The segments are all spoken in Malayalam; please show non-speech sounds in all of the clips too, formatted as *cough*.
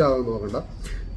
ആവാൻ നോക്കണ്ട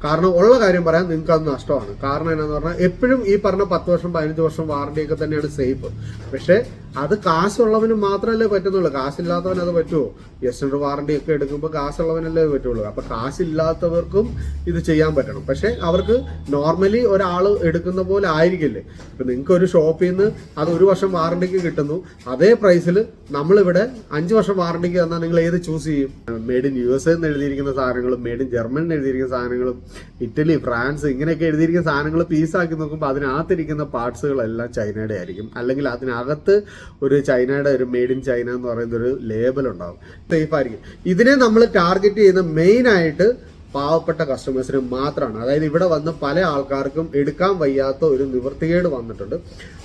കാരണം ഉള്ള കാര്യം പറയാൻ നിങ്ങൾക്ക് അത് നഷ്ടമാണ്. കാരണം എന്നാന്ന് പറഞ്ഞാൽ എപ്പോഴും ഈ പറഞ്ഞ പത്ത് വർഷം പതിനഞ്ച് വർഷം വാറണ്ടി ഒക്കെ തന്നെയാണ് സേഫ് പക്ഷെ അത് കാശുള്ളവന് മാത്രമല്ലേ പറ്റുന്നുള്ളൂ. കാശില്ലാത്തവൻ അത് പറ്റുമോ എസ്റ്റർ വാറണ്ടി ഒക്കെ എടുക്കുമ്പോൾ കാശുള്ളവനല്ലേ അത് പറ്റുള്ളൂ. അപ്പൊ കാശില്ലാത്തവർക്കും ഇത് ചെയ്യാൻ പറ്റണം. പക്ഷെ അവർക്ക് നോർമലി ഒരാൾ എടുക്കുന്ന പോലെ ആയിരിക്കില്ലേ? ഇപ്പൊ നിങ്ങൾക്ക് ഒരു ഷോപ്പിൽ നിന്ന് അത് ഒരു വർഷം വാറണ്ടിക്ക് കിട്ടുന്നു. അതേ പ്രൈസിൽ നമ്മളിവിടെ അഞ്ച് വർഷം വാറണ്ടിക്ക് തന്നാൽ നിങ്ങൾ ഏത് ചൂസ് ചെയ്യും? മെയ്ഡ് ഇൻ യു എസ് എന്ന് എഴുതിയിരിക്കുന്ന സാധനങ്ങളും മെയ്ഡ് ഇൻ ജർമ്മനിൽ എഴുതിയിരിക്കുന്ന സാധനങ്ങളും ഇറ്റലി ഫ്രാൻസ് ഇങ്ങനെയൊക്കെ എഴുതിയിരിക്കുന്ന സാധനങ്ങൾ പീസാക്കി നോക്കുമ്പോൾ അതിനകത്തിരിക്കുന്ന പാർട്സുകളെല്ലാം ചൈനയുടെ ആയിരിക്കും. അല്ലെങ്കിൽ അതിനകത്ത് ഒരു ചൈനയുടെ ഒരു മെയ്ഡ് ഇൻ ചൈന എന്ന് പറയുന്ന ഒരു ലേബൽ ഉണ്ടാകും സേഫ് ആയിരിക്കും. ഇതിനെ നമ്മൾ ടാർഗറ്റ് ചെയ്യുന്ന മെയിൻ ആയിട്ട് പാവപ്പെട്ട കസ്റ്റമേഴ്സിന് മാത്രമാണ് അതായത് ഇവിടെ വന്ന് പല ആൾക്കാർക്കും എടുക്കാൻ വയ്യാത്ത ഒരു നിവൃത്തികേട് വന്നിട്ടുണ്ട്.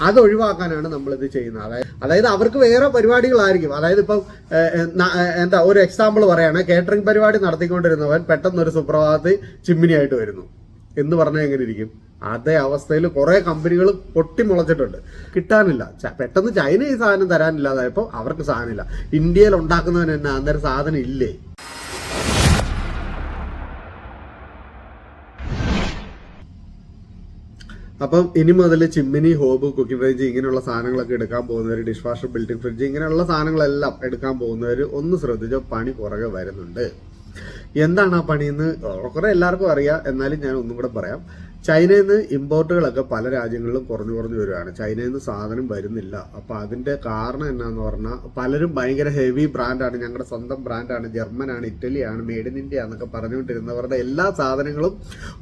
അത് ഒഴിവാക്കാനാണ് നമ്മൾ ഇത് ചെയ്യുന്നത്. അതായത് അതായത് അവർക്ക് വേറെ പരിപാടികളായിരിക്കും. അതായത് ഇപ്പം എന്താ ഒരു എക്സാമ്പിൾ പറയാണ്. കേറ്ററിംഗ് പരിപാടി നടത്തിക്കൊണ്ടിരുന്നവൻ പെട്ടെന്ന് ഒരു സുപ്രഭാതത്തിൽ ചിമ്മിനിയായിട്ട് വരുന്നു. എന്ന് പറഞ്ഞാൽ എങ്ങനെ ഇരിക്കും? അതേ അവസ്ഥയിൽ കുറെ കമ്പനികൾ പൊട്ടിമുളച്ചിട്ടുണ്ട്. കിട്ടാനില്ല. പെട്ടെന്ന് ചൈന ഈ സാധനം തരാനില്ലാതായപ്പോൾ അവർക്ക് സാധനമില്ല. ഇന്ത്യയിൽ ഉണ്ടാക്കുന്നവന് തന്നെ അന്നേരം സാധനം ഇല്ലേ? അപ്പം ഇനി മുതൽ ചിമ്മിനി ഹോബ് കുക്കിംഗ് ഫ്രിഡ്ജ് ഇങ്ങനെയുള്ള സാധനങ്ങളൊക്കെ എടുക്കാൻ പോകുന്നവർ ഡിഷ് വാഷർ ബിൽറ്റിംഗ് ഫ്രിഡ്ജ് ഇങ്ങനെയുള്ള സാധനങ്ങളെല്ലാം എടുക്കാൻ പോകുന്നവർ ഒന്ന് ശ്രദ്ധിച്ചോ പണി പുറകെ വരുന്നുണ്ട്. എന്താണ് ആ പണിയെന്ന് കുറെ എല്ലാവർക്കും അറിയാം. എന്നാലും ഞാൻ ഒന്നും കൂടെ പറയാം. ചൈനയിൽ നിന്ന് ഇമ്പോർട്ടുകളൊക്കെ പല രാജ്യങ്ങളിലും കുറഞ്ഞു കുറഞ്ഞു വരികയാണ്. ചൈനയിൽ നിന്ന് സാധനം വരുന്നില്ല. അപ്പോൾ അതിന്റെ കാരണം എന്നാന്ന് പറഞ്ഞാൽ പലരും ഭയങ്കര ഹെവി ബ്രാൻഡാണ് ഞങ്ങളുടെ സ്വന്തം ബ്രാൻഡാണ് ജർമ്മനാണ് ഇറ്റലിയാണ് മെയ്ഡ് ഇൻ ഇന്ത്യ എന്നൊക്കെ പറഞ്ഞുകൊണ്ടിരുന്നവരുടെ എല്ലാ സാധനങ്ങളും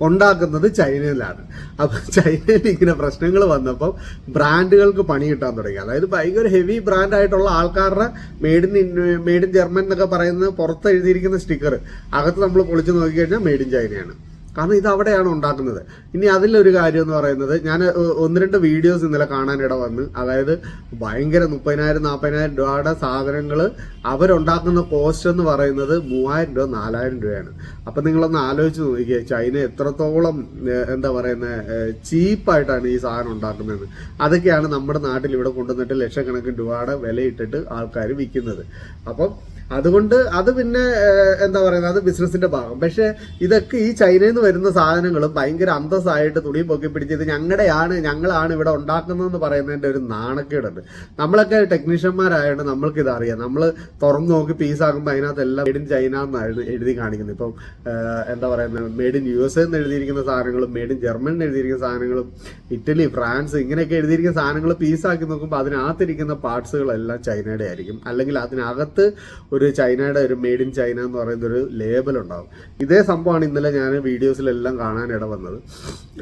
ഉണ്ടാക്കുന്നത് ചൈനയിലാണ്. അപ്പോൾ ചൈനയിൽ ഇങ്ങനെ പ്രശ്നങ്ങൾ വന്നപ്പം ബ്രാൻഡുകൾക്ക് പണി കിട്ടാൻ തുടങ്ങി. അതായത് ഭയങ്കര ഹെവി ബ്രാൻഡായിട്ടുള്ള ആൾക്കാരുടെ made in made in German എന്നൊക്കെ പറയുന്നത് പുറത്ത് എഴുതിയിരിക്കുന്ന സ്റ്റിക്കർ അകത്ത് നമ്മൾ പൊളിച്ച് നോക്കിക്കഴിഞ്ഞാൽ മെയ്ഡ് ഇൻ ചൈനയാണ് കാരണം ഇത് അവിടെയാണ് ഉണ്ടാക്കുന്നത്. ഇനി അതിലൊരു കാര്യം എന്ന് പറയുന്നത് ഞാൻ ഒന്ന് രണ്ട് വീഡിയോസ് ഇന്നലെ കാണാനിട വന്ന് അതായത് ഭയങ്കര മുപ്പതിനായിരം നാൽപ്പതിനായിരം രൂപയുടെ സാധനങ്ങൾ അവരുണ്ടാക്കുന്ന കോസ്റ്റ് എന്ന് പറയുന്നത് മൂവായിരം രൂപ നാലായിരം രൂപയാണ്. അപ്പം നിങ്ങളൊന്ന് ആലോചിച്ച് നോക്കിയേ ചൈന എത്രത്തോളം എന്താ പറയുന്നത് ചീപ്പായിട്ടാണ് ഈ സാധനം ഉണ്ടാക്കുന്നത്. അതൊക്കെയാണ് നമ്മുടെ നാട്ടിൽ ഇവിടെ കൊണ്ടുവന്നിട്ട് ലക്ഷക്കണക്കിന് രൂപയുടെ വിലയിട്ടിട്ട് ആൾക്കാർ വിൽക്കുന്നത്. അപ്പം അതുകൊണ്ട് അത് പിന്നെ എന്താ പറയുന്നത്? അത് ബിസിനസിന്റെ ഭാഗം. പക്ഷേ ഇതൊക്കെ ഈ ചൈനയിൽ നിന്ന് വരുന്ന സാധനങ്ങളും ഭയങ്കര അന്തസ്സായിട്ട് തുണി പൊക്കി പിടിച്ചത് ഞങ്ങളുടെയാണ് ഞങ്ങളാണ് ഇവിടെ ഉണ്ടാക്കുന്നതെന്ന് പറയുന്നതിന്റെ ഒരു നാണക്കേടുണ്ട്. നമ്മളൊക്കെ ടെക്നീഷ്യന്മാരായതുകൊണ്ട് നമ്മൾക്ക് അറിയാം നമ്മൾ തുറന്നു നോക്കി പീസാകുമ്പോൾ അതിനകത്ത് എല്ലാം മെയ്ഡ് ഇൻ ചൈന എന്നാണ് എഴുതി കാണിക്കുന്നത്. ഇപ്പം എന്താ പറയുന്നത്? മെയ്ഡ് ഇൻ യു എസ് എന്ന് എഴുതിയിരിക്കുന്ന സാധനങ്ങളും മെയ്ഡ് ഇൻ ജർമ്മൻ എന്ന് എഴുതിയിരിക്കുന്ന സാധനങ്ങളും ഇറ്റലി ഫ്രാൻസ് ഇങ്ങനെയൊക്കെ എഴുതിയിരിക്കുന്ന സാധനങ്ങൾ പീസാക്കി നോക്കുമ്പോൾ അതിനകത്തിരിക്കുന്ന പാർട്സുകളെല്ലാം ചൈനയുടെ ആയിരിക്കും അല്ലെങ്കിൽ അതിനകത്ത് ഒരു ചൈനയുടെ ഒരു മെയ്ഡ് ഇൻ ചൈന എന്ന് പറയുന്ന ഒരു ലേബൽ ഉണ്ടാവും. ഇതേ സംഭവമാണ് ഇന്നലെ ഞാൻ വീഡിയോസിലെല്ലാം കാണാൻ വന്നത്.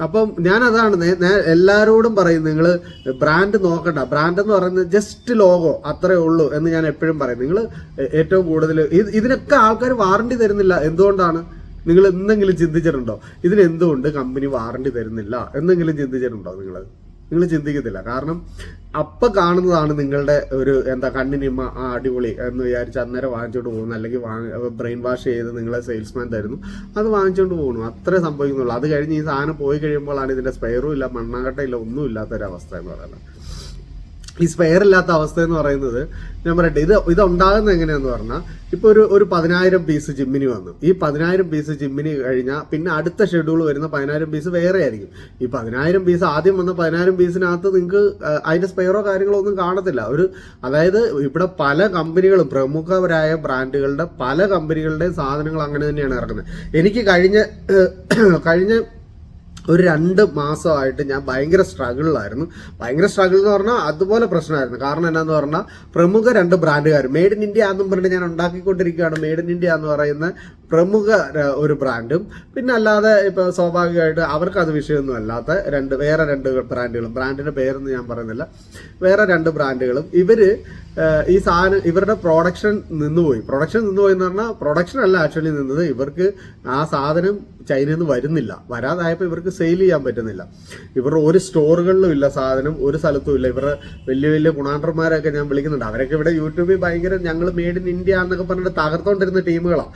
അപ്പം ഞാൻ അതാണ് എല്ലാവരോടും പറയും നിങ്ങൾ ബ്രാൻഡ് നോക്കണ്ട. ബ്രാൻഡ് എന്ന് പറയുന്നത് ജസ്റ്റ് ലോഗോ അത്രേ ഉള്ളൂ എന്ന് ഞാൻ എപ്പോഴും പറയും. നിങ്ങൾ ഏറ്റവും കൂടുതൽ ഇതിനൊക്കെ ആൾക്കാർ വാറണ്ടി തരുന്നില്ല. എന്തുകൊണ്ടാണ്? നിങ്ങൾ എന്തെങ്കിലും ചിന്തിച്ചിട്ടുണ്ടോ? ഇതിന് എന്തുകൊണ്ട് കമ്പനി വാറണ്ടി തരുന്നില്ല? എന്തെങ്കിലും ചിന്തിച്ചിട്ടുണ്ടോ നിങ്ങൾ? നിങ്ങൾ ചിന്തിക്കത്തില്ല. കാരണം അപ്പൊ കാണുന്നതാണ് നിങ്ങളുടെ ഒരു എന്താ കണ്ണിനിമ്മ ആ അടിപൊളി എന്ന് വിചാരിച്ച് അന്നേരം വാങ്ങിച്ചോണ്ട് പോകുന്നു അല്ലെങ്കിൽ ബ്രെയിൻ വാഷ് ചെയ്ത് നിങ്ങളെ സെയിൽസ്മാൻ തരുന്നു. അത് വാങ്ങിച്ചോണ്ട് പോകുന്നു. അത്രേ സംഭവിക്കുന്നുള്ളൂ. അത് കഴിഞ്ഞ് ഈ സാധനം പോയി കഴിയുമ്പോഴാണ് ഇതിന്റെ സ്പെയറും ഇല്ല മണ്ണാങ്കട്ടയില്ല ഒന്നും ഇല്ലാത്തൊരവസ്ഥ എന്ന് പറയുന്നത്. ഈ സ്പെയർ ഇല്ലാത്ത അവസ്ഥ എന്ന് പറയുന്നത് ഞാൻ പറയട്ടെ ഇത് ഇത് ഉണ്ടാകുന്നത് എങ്ങനെയാന്ന് പറഞ്ഞാൽ ഇപ്പൊ ഒരു ഒരു പതിനായിരം പീസ് ജിമ്മിനി വന്നു. ഈ പതിനായിരം പീസ് ജിമ്മിനി കഴിഞ്ഞാൽ പിന്നെ അടുത്ത ഷെഡ്യൂൾ വരുന്ന പതിനായിരം പീസ് വേറെ ആയിരിക്കും. ഈ പതിനായിരം പീസ് ആദ്യം വന്ന പതിനായിരം പീസിനകത്ത് നിങ്ങൾക്ക് അതിന്റെ സ്പെയറോ കാര്യങ്ങളോ ഒന്നും കാണത്തില്ല. ഒരു അതായത് ഇവിടെ പല കമ്പനികളും പ്രമുഖരായ ബ്രാൻഡുകളുടെ പല കമ്പനികളുടെയും സാധനങ്ങൾ അങ്ങനെ തന്നെയാണ് ഇറക്കുന്നത്. എനിക്ക് കഴിഞ്ഞ കഴിഞ്ഞ ഒരു രണ്ട് മാസമായിട്ട് ഞാൻ ഭയങ്കര സ്ട്രഗിളിലായിരുന്നു ഭയങ്കര സ്ട്രഗിൾ എന്ന് പറഞ്ഞാൽ അതുപോലെ പ്രശ്നമായിരുന്നു. കാരണം എന്നാന്ന് പറഞ്ഞാൽ പ്രമുഖ രണ്ട് ബ്രാൻഡുകാർ മെയ്ഡ് ഇൻ ഇന്ത്യ എന്നും പറഞ്ഞിട്ട് ഞാൻ ഉണ്ടാക്കിക്കൊണ്ടിരിക്കുകയാണ്. മെയ്ഡ് ഇൻ ഇന്ത്യ എന്ന് പറയുന്ന പ്രമുഖ ഒരു ബ്രാൻഡും പിന്നെ അല്ലാതെ ഇപ്പോൾ സ്വാഭാവികമായിട്ട് അവർക്ക് അത് വിഷയമൊന്നും അല്ലാത്ത രണ്ട് വേറെ രണ്ട് ബ്രാൻഡുകളും ബ്രാൻഡിന്റെ പേരൊന്നും ഞാൻ പറയുന്നില്ല. വേറെ രണ്ട് ബ്രാൻഡുകളും ഇവർ ഈ സാധനം ഇവരുടെ പ്രൊഡക്ഷൻ നിന്നുപോയി. പ്രൊഡക്ഷൻ നിന്നുപോയി എന്ന് പറഞ്ഞാൽ പ്രൊഡക്ഷൻ അല്ല ആക്ച്വലി നിന്നത്. ഇവർക്ക് ആ സാധനം ചൈനയിൽ നിന്ന് വരുന്നില്ല. വരാതായപ്പോൾ ഇവർക്ക് സെയിൽ ചെയ്യാൻ പറ്റുന്നില്ല. ഇവരുടെ ഒരു സ്റ്റോറുകളിലും ഇല്ല സാധനം ഒരു സ്ഥലത്തും ഇല്ല. ഇവരുടെ വലിയ വലിയ ഗുണാണ്ടർമാരൊക്കെ ഞാൻ വിളിക്കുന്നുണ്ട്. അവരൊക്കെ ഇവിടെ യൂട്യൂബിൽ ഭയങ്കര ഞങ്ങൾ മെയ്ഡ് ഇൻ ഇന്ത്യ എന്നൊക്കെ പറഞ്ഞിട്ട് തകർത്തോണ്ടിരുന്ന ടീമുകളാണ്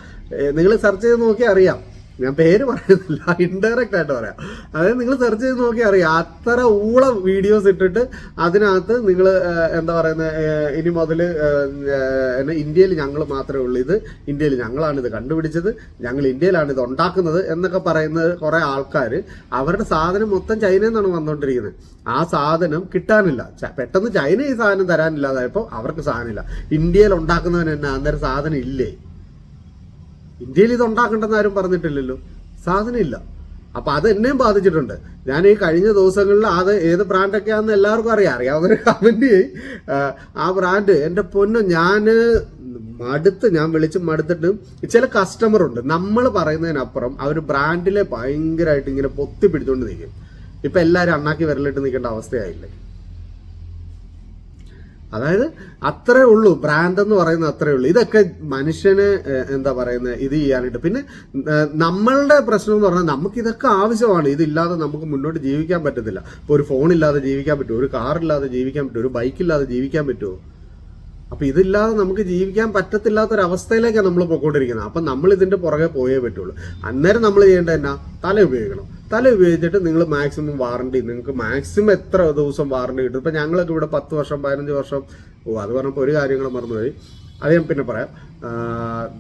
നിങ്ങൾ സെർച്ച് ചെയ്ത് നോക്കിയാൽ അറിയാം. ഞാൻ പേര് പറയുന്നില്ല. ഇൻഡയറക്റ്റ് ആയിട്ട് പറയാം. അതായത് നിങ്ങൾ സെർച്ച് ചെയ്ത് നോക്കി അറിയാം. അത്ര ഊളം വീഡിയോസ് ഇട്ടിട്ട് അതിനകത്ത് നിങ്ങൾ എന്താ പറയുന്നത് ഇനി മുതൽ ഇന്ത്യയിൽ ഞങ്ങൾ മാത്രമേ ഉള്ളൂ. ഇത് ഇന്ത്യയിൽ ഞങ്ങളാണ് ഇത് കണ്ടുപിടിച്ചത്. ഞങ്ങൾ ഇന്ത്യയിലാണ് ഇത് ഉണ്ടാക്കുന്നത് എന്നൊക്കെ പറയുന്ന കുറെ ആൾക്കാർ അവരുടെ സാധനം മൊത്തം ചൈനയിൽ നിന്നാണ് വന്നുകൊണ്ടിരിക്കുന്നത് ആ സാധനം കിട്ടാനില്ല. പെട്ടെന്ന് ചൈന ഈ സാധനം തരാനില്ലാതായപ്പോൾ അവർക്ക് സാധനമില്ല. ഇന്ത്യയിൽ ഉണ്ടാക്കുന്നവന് തന്നെ അന്നേരം സാധനം ഇല്ലേ? ഇന്ത്യയിൽ ഇത് ഉണ്ടാക്കണ്ടെന്ന് ആരും പറഞ്ഞിട്ടില്ലല്ലോ. സാധനമില്ല. അപ്പൊ അത് എന്നെയും ബാധിച്ചിട്ടുണ്ട്. ഞാൻ ഈ കഴിഞ്ഞ ദിവസങ്ങളിൽ അത് ഏത് ബ്രാൻഡൊക്കെയാണെന്ന് എല്ലാവർക്കും അറിയാം. അറിയാവുന്നവർ കമന്റ് ചെയ്യും. ആ, ബ്രാൻഡ് എന്റെ പൊന്ന് ഞാൻ മടുത്ത് ഞാൻ വിളിച്ച് മടുത്തിട്ട് ചില കസ്റ്റമറുണ്ട് നമ്മൾ പറയുന്നതിനപ്പുറം അവർ ബ്രാൻഡിലെ ഭയങ്കരമായിട്ട് ഇങ്ങനെ പൊത്തി പിടിച്ചുകൊണ്ട് നിൽക്കും ഇപ്പൊ എല്ലാവരും അണ്ണാക്കി വിരലിട്ട് നിൽക്കേണ്ട അവസ്ഥയായില്ലേ? അതായത് അത്രേ ഉള്ളൂ ബ്രാൻഡ് എന്ന് പറയുന്നത് അത്രേ ഉള്ളൂ. ഇതൊക്കെ മനുഷ്യന് എന്താ പറയുന്നത് ഇത് ചെയ്യാനായിട്ട്. പിന്നെ നമ്മളുടെ പ്രശ്നം എന്ന് പറഞ്ഞാൽ നമുക്ക് ഇതൊക്കെ ആവശ്യമാണ്. ഇതില്ലാതെ നമുക്ക് മുന്നോട്ട് ജീവിക്കാൻ പറ്റത്തില്ല. ഇപ്പോൾ ഒരു ഫോൺ ഇല്ലാതെ ജീവിക്കാൻ പറ്റുമോ? ഒരു കാർ ഇല്ലാതെ ജീവിക്കാൻ പറ്റുമോ? ഒരു ബൈക്ക് ഇല്ലാതെ ജീവിക്കാൻ പറ്റുമോ? അപ്പൊ ഇതില്ലാതെ നമുക്ക് ജീവിക്കാൻ പറ്റത്തില്ലാത്ത ഒരു അവസ്ഥയിലേക്കാണ് നമ്മൾ പോയിക്കൊണ്ടിരിക്കുന്നത് അപ്പൊ നമ്മൾ ഇതിന്റെ പുറകെ പോയേ പറ്റുള്ളൂ. അന്നേരം നമ്മൾ ചെയ്യേണ്ടത് എന്നാ? തല ഉപയോഗിക്കണം. തല ഉപയോഗിച്ചിട്ട് നിങ്ങൾ മാക്സിമം വാറണ്ടി നിങ്ങൾക്ക് മാക്സിമം എത്ര ദിവസം വാറണ്ടി കിട്ടും? ഇപ്പൊ ഞങ്ങളൊക്കെ ഇവിടെ പത്ത് വർഷം പതിനഞ്ച് വർഷം ഓ അത് പറഞ്ഞപ്പോൾ ഒരു കാര്യങ്ങൾ മറന്നുപോയി. അത് ഞാൻ പിന്നെ പറയാം.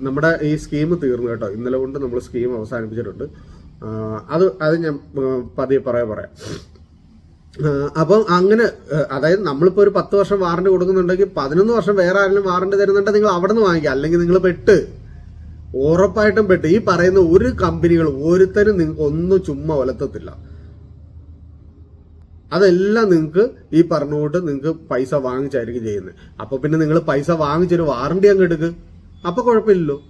നമ്മുടെ ഈ സ്കീം തീർന്നു കേട്ടോ. ഇന്നലെ കൊണ്ട് നമ്മൾ സ്കീം അവസാനിപ്പിച്ചിട്ടുണ്ട്. അത് അത് ഞാൻ പതിയെ പറയാം പറയാം. അപ്പം അങ്ങനെ അതായത് നമ്മളിപ്പോ ഒരു പത്ത് വർഷം വാറണ്ടി കൊടുക്കുന്നുണ്ടെങ്കിൽ പതിനൊന്ന് വർഷം വേറെ ആരെങ്കിലും വാറണ്ടി തരുന്നുണ്ടെങ്കിൽ നിങ്ങൾ അവിടെ നിന്ന് വാങ്ങിക്കുക. അല്ലെങ്കിൽ നിങ്ങൾ പെട്ട്. ഉറപ്പായിട്ടും പെട്ട്. ഈ പറയുന്ന ഒരു കമ്പനികൾ ഒരുത്തരും നിങ്ങൾക്ക് ഒന്നും ചുമ്മാ ഒലത്തത്തില്ല. അതെല്ലാം നിങ്ങൾക്ക് ഈ പറഞ്ഞുകൊണ്ട് നിങ്ങൾക്ക് പൈസ വാങ്ങിച്ചായിരിക്കും ചെയ്യുന്നത് അപ്പൊ പിന്നെ നിങ്ങൾ പൈസ വാങ്ങിച്ചൊരു വാറണ്ടി അങ്ങ് എടുക്ക്. അപ്പൊ കുഴപ്പമില്ലല്ലോ.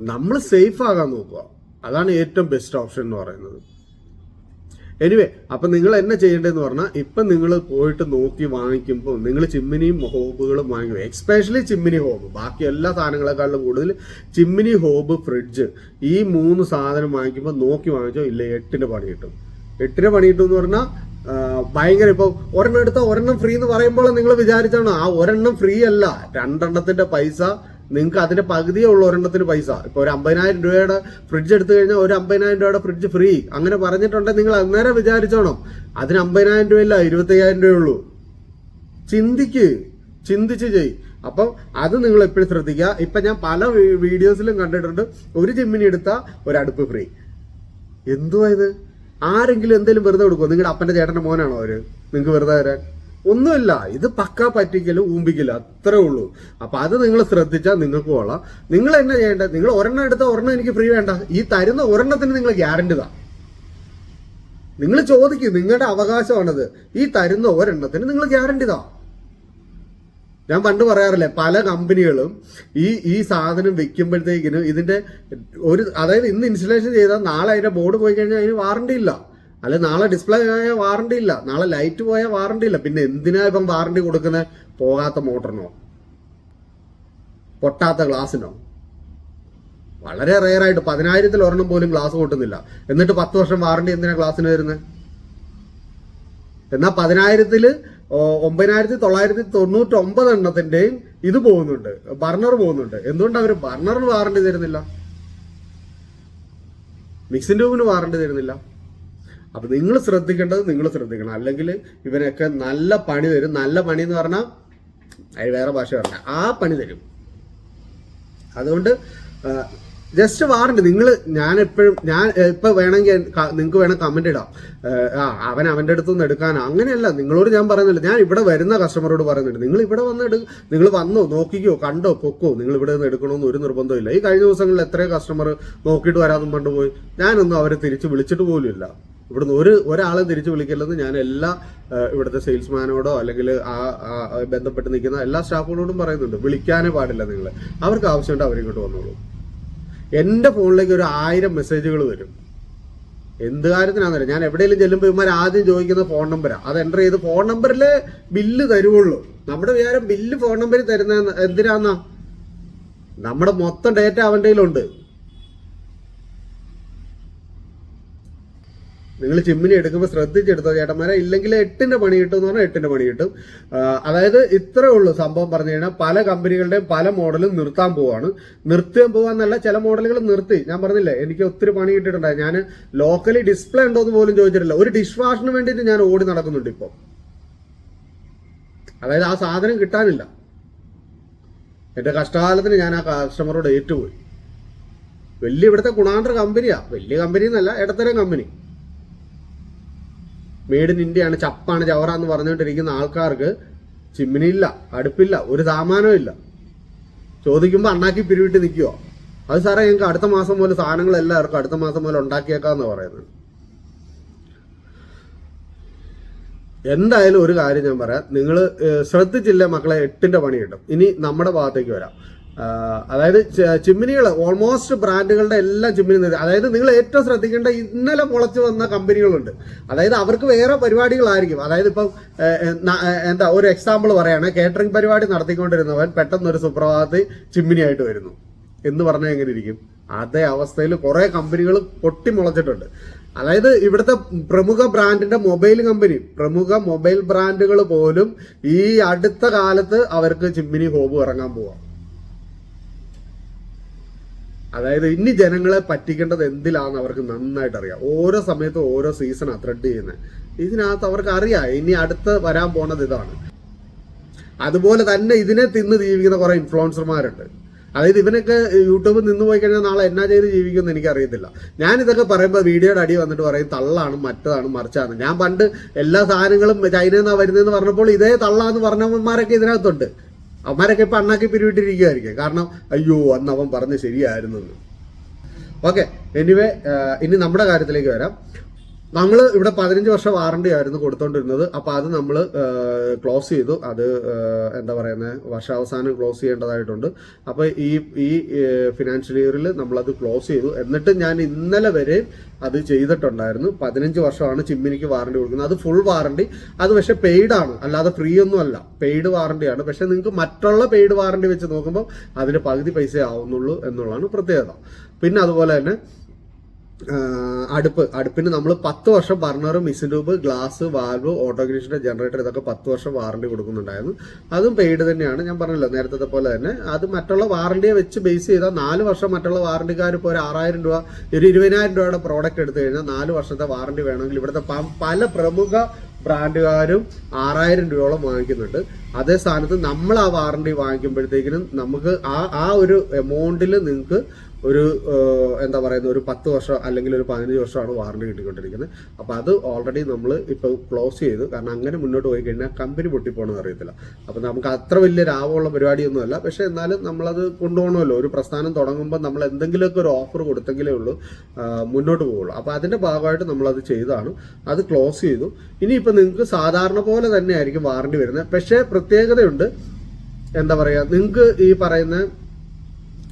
നമ്മൾ സേഫ് ആകാൻ നോക്കുക. അതാണ് ഏറ്റവും ബെസ്റ്റ് ഓപ്ഷൻ എന്ന് പറയുന്നത്. എനിവേ അപ്പൊ നിങ്ങൾ എന്നെ ചെയ്യേണ്ടതെന്ന് പറഞ്ഞാൽ ഇപ്പൊ നിങ്ങൾ പോയിട്ട് നോക്കി വാങ്ങിക്കുമ്പോൾ നിങ്ങൾ ചിമ്മിനിയും ഹോബുകളും വാങ്ങിക്കും. Especially chimney hob. ബാക്കി എല്ലാ സാധനങ്ങളെക്കാളും കൂടുതൽ ചിമ്മിനി ഹോബ് ഫ്രിഡ്ജ് ഈ മൂന്ന് സാധനം വാങ്ങിക്കുമ്പോൾ നോക്കി വാങ്ങിച്ചോ ഇല്ല എട്ടിന് പണി കിട്ടും. എട്ടിന് പണി കിട്ടും എന്ന് പറഞ്ഞാൽ ഭയങ്കര ഇപ്പോൾ ഒരെണ്ണം എടുത്താൽ ഒരെണ്ണം ഫ്രീ എന്ന് പറയുമ്പോൾ നിങ്ങൾ വിചാരിച്ചാണ് ആ ഒരെണ്ണം ഫ്രീ അല്ല. രണ്ടെണ്ണത്തിന്റെ പൈസ നിങ്ങൾക്ക് അതിന്റെ പകുതിയേ ഉള്ളൂ ഒരെണ്ണത്തിന് പൈസ. ഇപ്പൊ ഒരു അമ്പതിനായിരം രൂപയുടെ ഫ്രിഡ്ജ് എടുത്തു കഴിഞ്ഞാൽ ഒരു അമ്പതിനായിരം രൂപയുടെ ഫ്രിഡ്ജ് ഫ്രീ അങ്ങനെ പറഞ്ഞിട്ടുണ്ടെങ്കിൽ നിങ്ങൾ അന്നേരം വിചാരിച്ചോണം. അതിന് അമ്പതിനായിരം രൂപയില്ല ഇരുപത്തയ്യായിരം രൂപയുള്ളൂ ചിന്തിക്ക് ചിന്തിച്ച് ചെയ്. അപ്പം അത് നിങ്ങൾ എപ്പോഴും ശ്രദ്ധിക്കുക. ഇപ്പൊ ഞാൻ പല വീഡിയോസിലും കണ്ടിട്ടുണ്ട്. ഒരു ജിമ്മിനി എടുത്ത ഒരു അടുപ്പ് ഫ്രീ എന്തുവാ ഇത്? ആരെങ്കിലും എന്തെങ്കിലും വെറുതെ കൊടുക്കുമോ നിങ്ങളുടെ അപ്പന്റെ ചേട്ടന്റെ മോനാണോ അവർ? നിങ്ങൾക്ക് വെറുതെ തരാൻ? ഒന്നുമില്ല ഇത് പക്ക പറ്റിക്കലും ഊമ്പിക്കലും അത്രേ ഉള്ളൂ. അപ്പൊ അത് നിങ്ങൾ ശ്രദ്ധിച്ചാൽ നിങ്ങൾക്ക് കൊള്ളാം. നിങ്ങൾ എന്നാ ചെയ്യേണ്ടത്? നിങ്ങൾ ഒരെണ്ണം എടുത്ത ഒരെണ്ണം എനിക്ക് ഫ്രീ വേണ്ട. ഈ തരുന്ന ഒരെണ്ണത്തിന് നിങ്ങൾ ഗ്യാരണ്ടി താ നിങ്ങൾ ചോദിക്കും നിങ്ങളുടെ അവകാശമാണത്. ഈ തരുന്ന ഒരെണ്ണത്തിന് നിങ്ങൾ ഗ്യാരണ്ടി താ ഞാൻ പണ്ട് പറയാറില്ലേ പല കമ്പനികളും ഈ ഈ സാധനം വെക്കുമ്പോഴത്തേക്കിനും ഇതിന്റെ ഒരു അതായത് ഇന്ന് ഇൻസ്റ്റലേഷൻ ചെയ്താൽ നാളെ അതിന്റെ ബോർഡ് പോയി കഴിഞ്ഞാൽ അതിന് വാറണ്ടി ഇല്ല. അല്ലെ നാളെ ഡിസ്പ്ലേ പോയാൽ വാറണ്ടി ഇല്ല. നാളെ ലൈറ്റ് പോയാൽ വാറണ്ടി ഇല്ല. പിന്നെ എന്തിനാ ഇപ്പം വാറണ്ടി കൊടുക്കുന്നത് പോകാത്ത മോട്ടറിനോ? പൊട്ടാത്ത ഗ്ലാസിനോ വളരെ റെയർ ആയിട്ട് പതിനായിരത്തിൽ ഒരെണ്ണം പോലും ഗ്ലാസ് പൊട്ടുന്നില്ല. എന്നിട്ട് പത്ത് വർഷം വാറണ്ടി എന്തിനാ ഗ്ലാസിന് വരുന്നത് എന്നാൽ പതിനായിരത്തിൽ ഒമ്പതിനായിരത്തി തൊള്ളായിരത്തി തൊണ്ണൂറ്റി ഒമ്പത് എണ്ണത്തിന്റെയും ഇത് പോകുന്നുണ്ട്. ബർണർ പോകുന്നുണ്ട്. എന്തുകൊണ്ട് അവർ ബർണറിന് വാറണ്ടി തരുന്നില്ല? മിക്സിന്റെ റൂമിന് വാറണ്ടി തരുന്നില്ല? അപ്പൊ നിങ്ങൾ ശ്രദ്ധിക്കേണ്ടത് നിങ്ങൾ ശ്രദ്ധിക്കണം. അല്ലെങ്കിൽ ഇവരൊക്കെ നല്ല പണി തരും. നല്ല പണി എന്ന് പറഞ്ഞാൽ അതിൽ വേറെ ഭാഷ പറഞ്ഞ. ആ പണി തരും. അതുകൊണ്ട് ജസ്റ്റ് വാറണ്ട് നിങ്ങൾ ഞാൻ എപ്പോഴും ഞാൻ ഇപ്പം വേണമെങ്കിൽ നിങ്ങൾക്ക് വേണം കമന്റ് ഇടാം. ആ അവൻ അവന്റെ അടുത്ത് നിന്ന് എടുക്കാനോ. അങ്ങനെയല്ല നിങ്ങളോട് ഞാൻ പറയുന്നില്ല. ഞാൻ ഇവിടെ വരുന്ന കസ്റ്റമറോട് പറയുന്നുണ്ട്. നിങ്ങൾ ഇവിടെ വന്ന് എടു നിങ്ങൾ വന്നോ നോക്കിക്കോ കണ്ടോ പൊക്കോ. നിങ്ങൾ ഇവിടെ നിന്ന് എടുക്കണമെന്ന് ഒരു നിർബന്ധമില്ല ഈ കഴിഞ്ഞ ദിവസങ്ങളിൽ എത്രയോ കസ്റ്റമർ നോക്കിയിട്ട് വരാതും പണ്ട് പോയി. ഞാനൊന്നും അവരെ തിരിച്ച് വിളിച്ചിട്ട് പോലും ഇല്ല ഇവിടുന്ന് ഒരു ഒരാളെ തിരിച്ചു വിളിക്കില്ലെന്ന് ഞാൻ എല്ലാ ഇവിടുത്തെ സെയിൽസ്മാനോടോ അല്ലെങ്കിൽ ആ ബന്ധപ്പെട്ട് നിൽക്കുന്ന എല്ലാ സ്റ്റാഫുകളോടും പറയുന്നുണ്ട്. വിളിക്കാനേ പാടില്ല നിങ്ങൾ അവർക്ക് ആവശ്യമുണ്ട് അവരിങ്ങോട്ട് വന്നോളൂ. എന്റെ ഫോണിലേക്ക് ഒരു ആയിരം മെസ്സേജുകൾ വരും. എന്ത് കാര്യത്തിനാണെന്നറിയാം ഞാൻ എവിടെയെങ്കിലും ചെല്ലുമ്പോൾ ഇവന്മാർ ആദ്യം ചോദിക്കുന്ന ഫോൺ നമ്പരാ. അത് എന്റർ ചെയ്ത് ഫോൺ നമ്പറിൽ ബില്ല് തരുവുള്ളൂ. നമ്മുടെ വിചാരം ബില്ല് ഫോൺ നമ്പറിൽ തരുന്ന എന്തിനാന്നാ? നമ്മുടെ മൊത്തം ഡേറ്റ അവന്റെ കയ്യിലുണ്ട്. നിങ്ങൾ ചിമ്മിനി എടുക്കുമ്പോൾ ശ്രദ്ധിച്ചെടുത്തോ ചേട്ടന്മാരെ? ഇല്ലെങ്കിൽ എട്ടിന്റെ പണി കിട്ടും എന്ന് പറഞ്ഞാൽ എട്ടിന്റെ പണി കിട്ടും. അതായത് ഇത്രേ ഉള്ളൂ സംഭവം പറഞ്ഞു കഴിഞ്ഞാൽ പല കമ്പനികളുടെയും പല മോഡലും നിർത്താൻ പോവാണ്. നിർത്താൻ പോവാന്നല്ല ചില മോഡലുകൾ നിർത്തി. ഞാൻ പറഞ്ഞില്ലേ എനിക്ക് ഒത്തിരി പണി കിട്ടിയിട്ടുണ്ടായി. ഞാൻ ലോക്കലി ഡിസ്പ്ലേ ഉണ്ടോ എന്ന് പോലും ചോദിച്ചിട്ടില്ല. ഒരു ഡിഷ് വാഷിന് വേണ്ടിയിട്ട് ഞാൻ ഓടി നടക്കുന്നുണ്ട് ഇപ്പോൾ അതായത് ആ സാധനം കിട്ടാനില്ല. എന്റെ കഷ്ടകാലത്തിന് ഞാൻ ആ കസ്റ്റമറോട് ഏറ്റുപോയി. വലിയ ഇവിടുത്തെ ഗുണാണ്ടർ കമ്പനിയാ വലിയ കമ്പനി എന്നല്ല ഇടത്തരം കമ്പനി മെയ്ഡ് ഇൻ ഇന്ത്യയാണ് ചപ്പാണ് ചവറ എന്ന് പറഞ്ഞുകൊണ്ടിരിക്കുന്ന ആൾക്കാർക്ക് ചിമ്മിനിയില്ല അടുപ്പില്ല ഒരു സാമാനവും ഇല്ല. ചോദിക്കുമ്പോൾ അണ്ണാക്കി പിരിവിട്ട് നിൽക്കുവോ അത് സാറേ ഞങ്ങൾക്ക് അടുത്ത മാസം പോലെ സാധനങ്ങൾ എല്ലാവർക്കും അടുത്ത മാസം പോലെ ഉണ്ടാക്കിയേക്കാന്ന് പറയുന്നത്. എന്തായാലും ഒരു കാര്യം ഞാൻ പറയാം. നിങ്ങൾ ശ്രദ്ധിച്ചില്ല മക്കളെ എട്ടിന്റെ പണി കിട്ടും. ഇനി നമ്മുടെ ഭാഗത്തേക്ക് വരാം. അതായത് ചിമ്മിനികൾ ഓൾമോസ്റ്റ് ബ്രാൻഡുകളുടെ എല്ലാം ചിമ്മിനി അതായത് നിങ്ങൾ ഏറ്റവും ശ്രദ്ധിക്കേണ്ട ഇന്നലെ മുളച്ചു വന്ന കമ്പനികളുണ്ട്. അതായത് അവർക്ക് വേറെ പരിപാടികളായിരിക്കും. അതായത് ഇപ്പം എന്താ ഒരു എക്സാമ്പിൾ പറയാണ്. കേറ്ററിംഗ് പരിപാടി നടത്തിക്കൊണ്ടിരുന്നവൻ പെട്ടെന്ന് ഒരു സുപ്രഭാതത്തിൽ ചിമ്മിനിയായിട്ട് വരുന്നു. എന്ന് പറഞ്ഞാൽ എങ്ങനെ ഇരിക്കും? അതേ അവസ്ഥയിൽ കുറെ കമ്പനികൾ പൊട്ടിമുളച്ചിട്ടുണ്ട് അതായത് ഇവിടുത്തെ പ്രമുഖ ബ്രാൻഡിന്റെ മൊബൈൽ കമ്പനി പ്രമുഖ മൊബൈൽ ബ്രാൻഡുകൾ പോലും ഈ അടുത്ത കാലത്ത് അവർക്ക് ചിമ്മിനി ഹോബ് ഇറങ്ങാൻ പോവാം. അതായത് ഇനി ജനങ്ങളെ പറ്റിക്കേണ്ടത് എന്തിലാന്ന് അവർക്ക് നന്നായിട്ട് അറിയാം ഓരോ സമയത്തും ഓരോ സീസണാണ് ത്രെഡ് ചെയ്യുന്നത് ഇതിനകത്ത് അവർക്ക് അറിയാം. ഇനി അടുത്ത് വരാൻ പോണത് ഇതാണ്. അതുപോലെ തന്നെ ഇതിനെ തിന്ന് ജീവിക്കുന്ന കുറെ ഇൻഫ്ലുവൻസർമാരുണ്ട് അതായത് ഇവനൊക്കെ യൂട്യൂബിൽ നിന്ന് പോയി കഴിഞ്ഞാൽ നാളെ എന്നാ ചെയ്ത് ജീവിക്കുമെന്ന് എനിക്ക് അറിയത്തില്ല ഞാൻ ഇതൊക്കെ പറയുമ്പോൾ വീഡിയോയുടെ അടി വന്നിട്ട് പറയും തള്ളാണ് മറ്റതാണ് മറിച്ചാണ്. ഞാൻ പണ്ട് എല്ലാ സാധനങ്ങളും ചൈനയിൽ നിന്നാണ് വരുന്നതെന്ന് പറഞ്ഞപ്പോൾ ഇതേ തള്ളാന്ന് പറഞ്ഞവന്മാരൊക്കെ ഇതിനകത്തുണ്ട്. അവന്മാരൊക്കെ ഇപ്പൊ അണ്ണാക്കി പിരിവിട്ടിരിക്കുമായിരിക്കും കാരണം അയ്യോ അന്ന് അവൻ പറഞ്ഞ് ശരിയായിരുന്നു ഓക്കെ എനിവേ ഇനി നമ്മുടെ കാര്യത്തിലേക്ക് വരാം. നമ്മൾ ഇവിടെ പതിനഞ്ച് വർഷം വാറണ്ടി ആയിരുന്നു കൊടുത്തോണ്ടിരുന്നത്. അപ്പൊ അത് നമ്മൾ ക്ലോസ് ചെയ്തു. അത് എന്താ പറയുന്നത് വർഷാവസാനം ക്ലോസ് ചെയ്യേണ്ടതായിട്ടുണ്ട്. അപ്പൊ ഈ ഈ ഫിനാൻഷ്യൽ ഇയറിൽ നമ്മളത് ക്ലോസ് ചെയ്തു. എന്നിട്ട് ഞാൻ ഇന്നലെ വരെ അത് ചെയ്തിട്ടുണ്ടായിരുന്നു. പതിനഞ്ച് വർഷമാണ് ചിമ്മിനിക്ക് വാറണ്ടി കൊടുക്കുന്നത്. അത് ഫുൾ വാറണ്ടി അത് പക്ഷെ പെയ്ഡ് ആണ്. അല്ലാതെ ഫ്രീ ഒന്നും അല്ല. പെയ്ഡ് വാറണ്ടിയാണ് പക്ഷെ നിങ്ങൾക്ക് മറ്റുള്ള പെയ്ഡ് വാറണ്ടി വെച്ച് നോക്കുമ്പോൾ അതിന് പകുതി പൈസ ആവുന്നുള്ളൂ എന്നുള്ളതാണ് പ്രത്യേകത. പിന്നെ അതുപോലെ തന്നെ അടുപ്പ് അടുപ്പിന് നമ്മൾ പത്ത് വർഷം burner mixing tube glass valve ഓട്ടോഗ്രേഷന്റെ generator ഇതൊക്കെ പത്ത് വർഷം വാറണ്ടി കൊടുക്കുന്നുണ്ടായിരുന്നു. അതും പെയ്ഡ് തന്നെയാണ്. ഞാൻ പറഞ്ഞല്ലോ നേരത്തെ പോലെ തന്നെ. അത് മറ്റുള്ള വാറണ്ടിയെ വെച്ച് ബേസ് ചെയ്താൽ നാല് വർഷം മറ്റുള്ള വാറണ്ടിക്കാർ ഇപ്പോൾ ഒരു ആറായിരം രൂപ ഒരു ഇരുപതിനായിരം രൂപയുടെ പ്രോഡക്റ്റ് എടുത്തു കഴിഞ്ഞാൽ നാല് വർഷത്തെ വാറണ്ടി വേണമെങ്കിൽ ഇവിടുത്തെ പല പ്രമുഖ ബ്രാൻഡുകാരും ആറായിരം രൂപയോളം വാങ്ങിക്കുന്നുണ്ട്. അതേ സ്ഥാനത്ത് നമ്മൾ ആ വാറണ്ടി വാങ്ങിക്കുമ്പോഴത്തേക്കിനും നമുക്ക് ആ ആ ഒരു എമൗണ്ടിൽ നിങ്ങൾക്ക് ഒരു എന്താ പറയുന്നത് ഒരു പത്ത് വർഷം അല്ലെങ്കിൽ ഒരു പതിനഞ്ച് വർഷമാണ് വാറണ്ടി കിട്ടിക്കൊണ്ടിരിക്കുന്നത്. അപ്പോൾ അത് ഓൾറെഡി നമ്മൾ ഇപ്പോൾ ക്ലോസ് ചെയ്തു. കാരണം അങ്ങനെ മുന്നോട്ട് പോയി കഴിഞ്ഞാൽ കമ്പനി പൊട്ടിപ്പോണെന്ന് അറിയത്തില്ല. അപ്പോൾ നമുക്ക് അത്ര വലിയ ലാഭമുള്ള പരിപാടിയൊന്നുമല്ല. പക്ഷേ എന്നാലും നമ്മളത് കൊണ്ടുപോകണമല്ലോ. ഒരു പ്രസ്ഥാനം തുടങ്ങുമ്പോൾ നമ്മൾ എന്തെങ്കിലുമൊക്കെ ഒരു ഓഫർ കൊടുത്തെങ്കിലേ ഉള്ളൂ മുന്നോട്ട് പോകുള്ളൂ അപ്പോൾ അതിന്റെ ഭാഗമായിട്ട് നമ്മളത് ചെയ്തതാണ്. അത് ക്ലോസ് ചെയ്തു. ഇനിയിപ്പോൾ നിങ്ങൾക്ക് സാധാരണ പോലെ തന്നെ ആയിരിക്കും വാറണ്ടി വരുന്നത്. പക്ഷേ പ്രത്യേകതയുണ്ട്. എന്താ പറയുക നിങ്ങൾക്ക് ഈ പറയുന്ന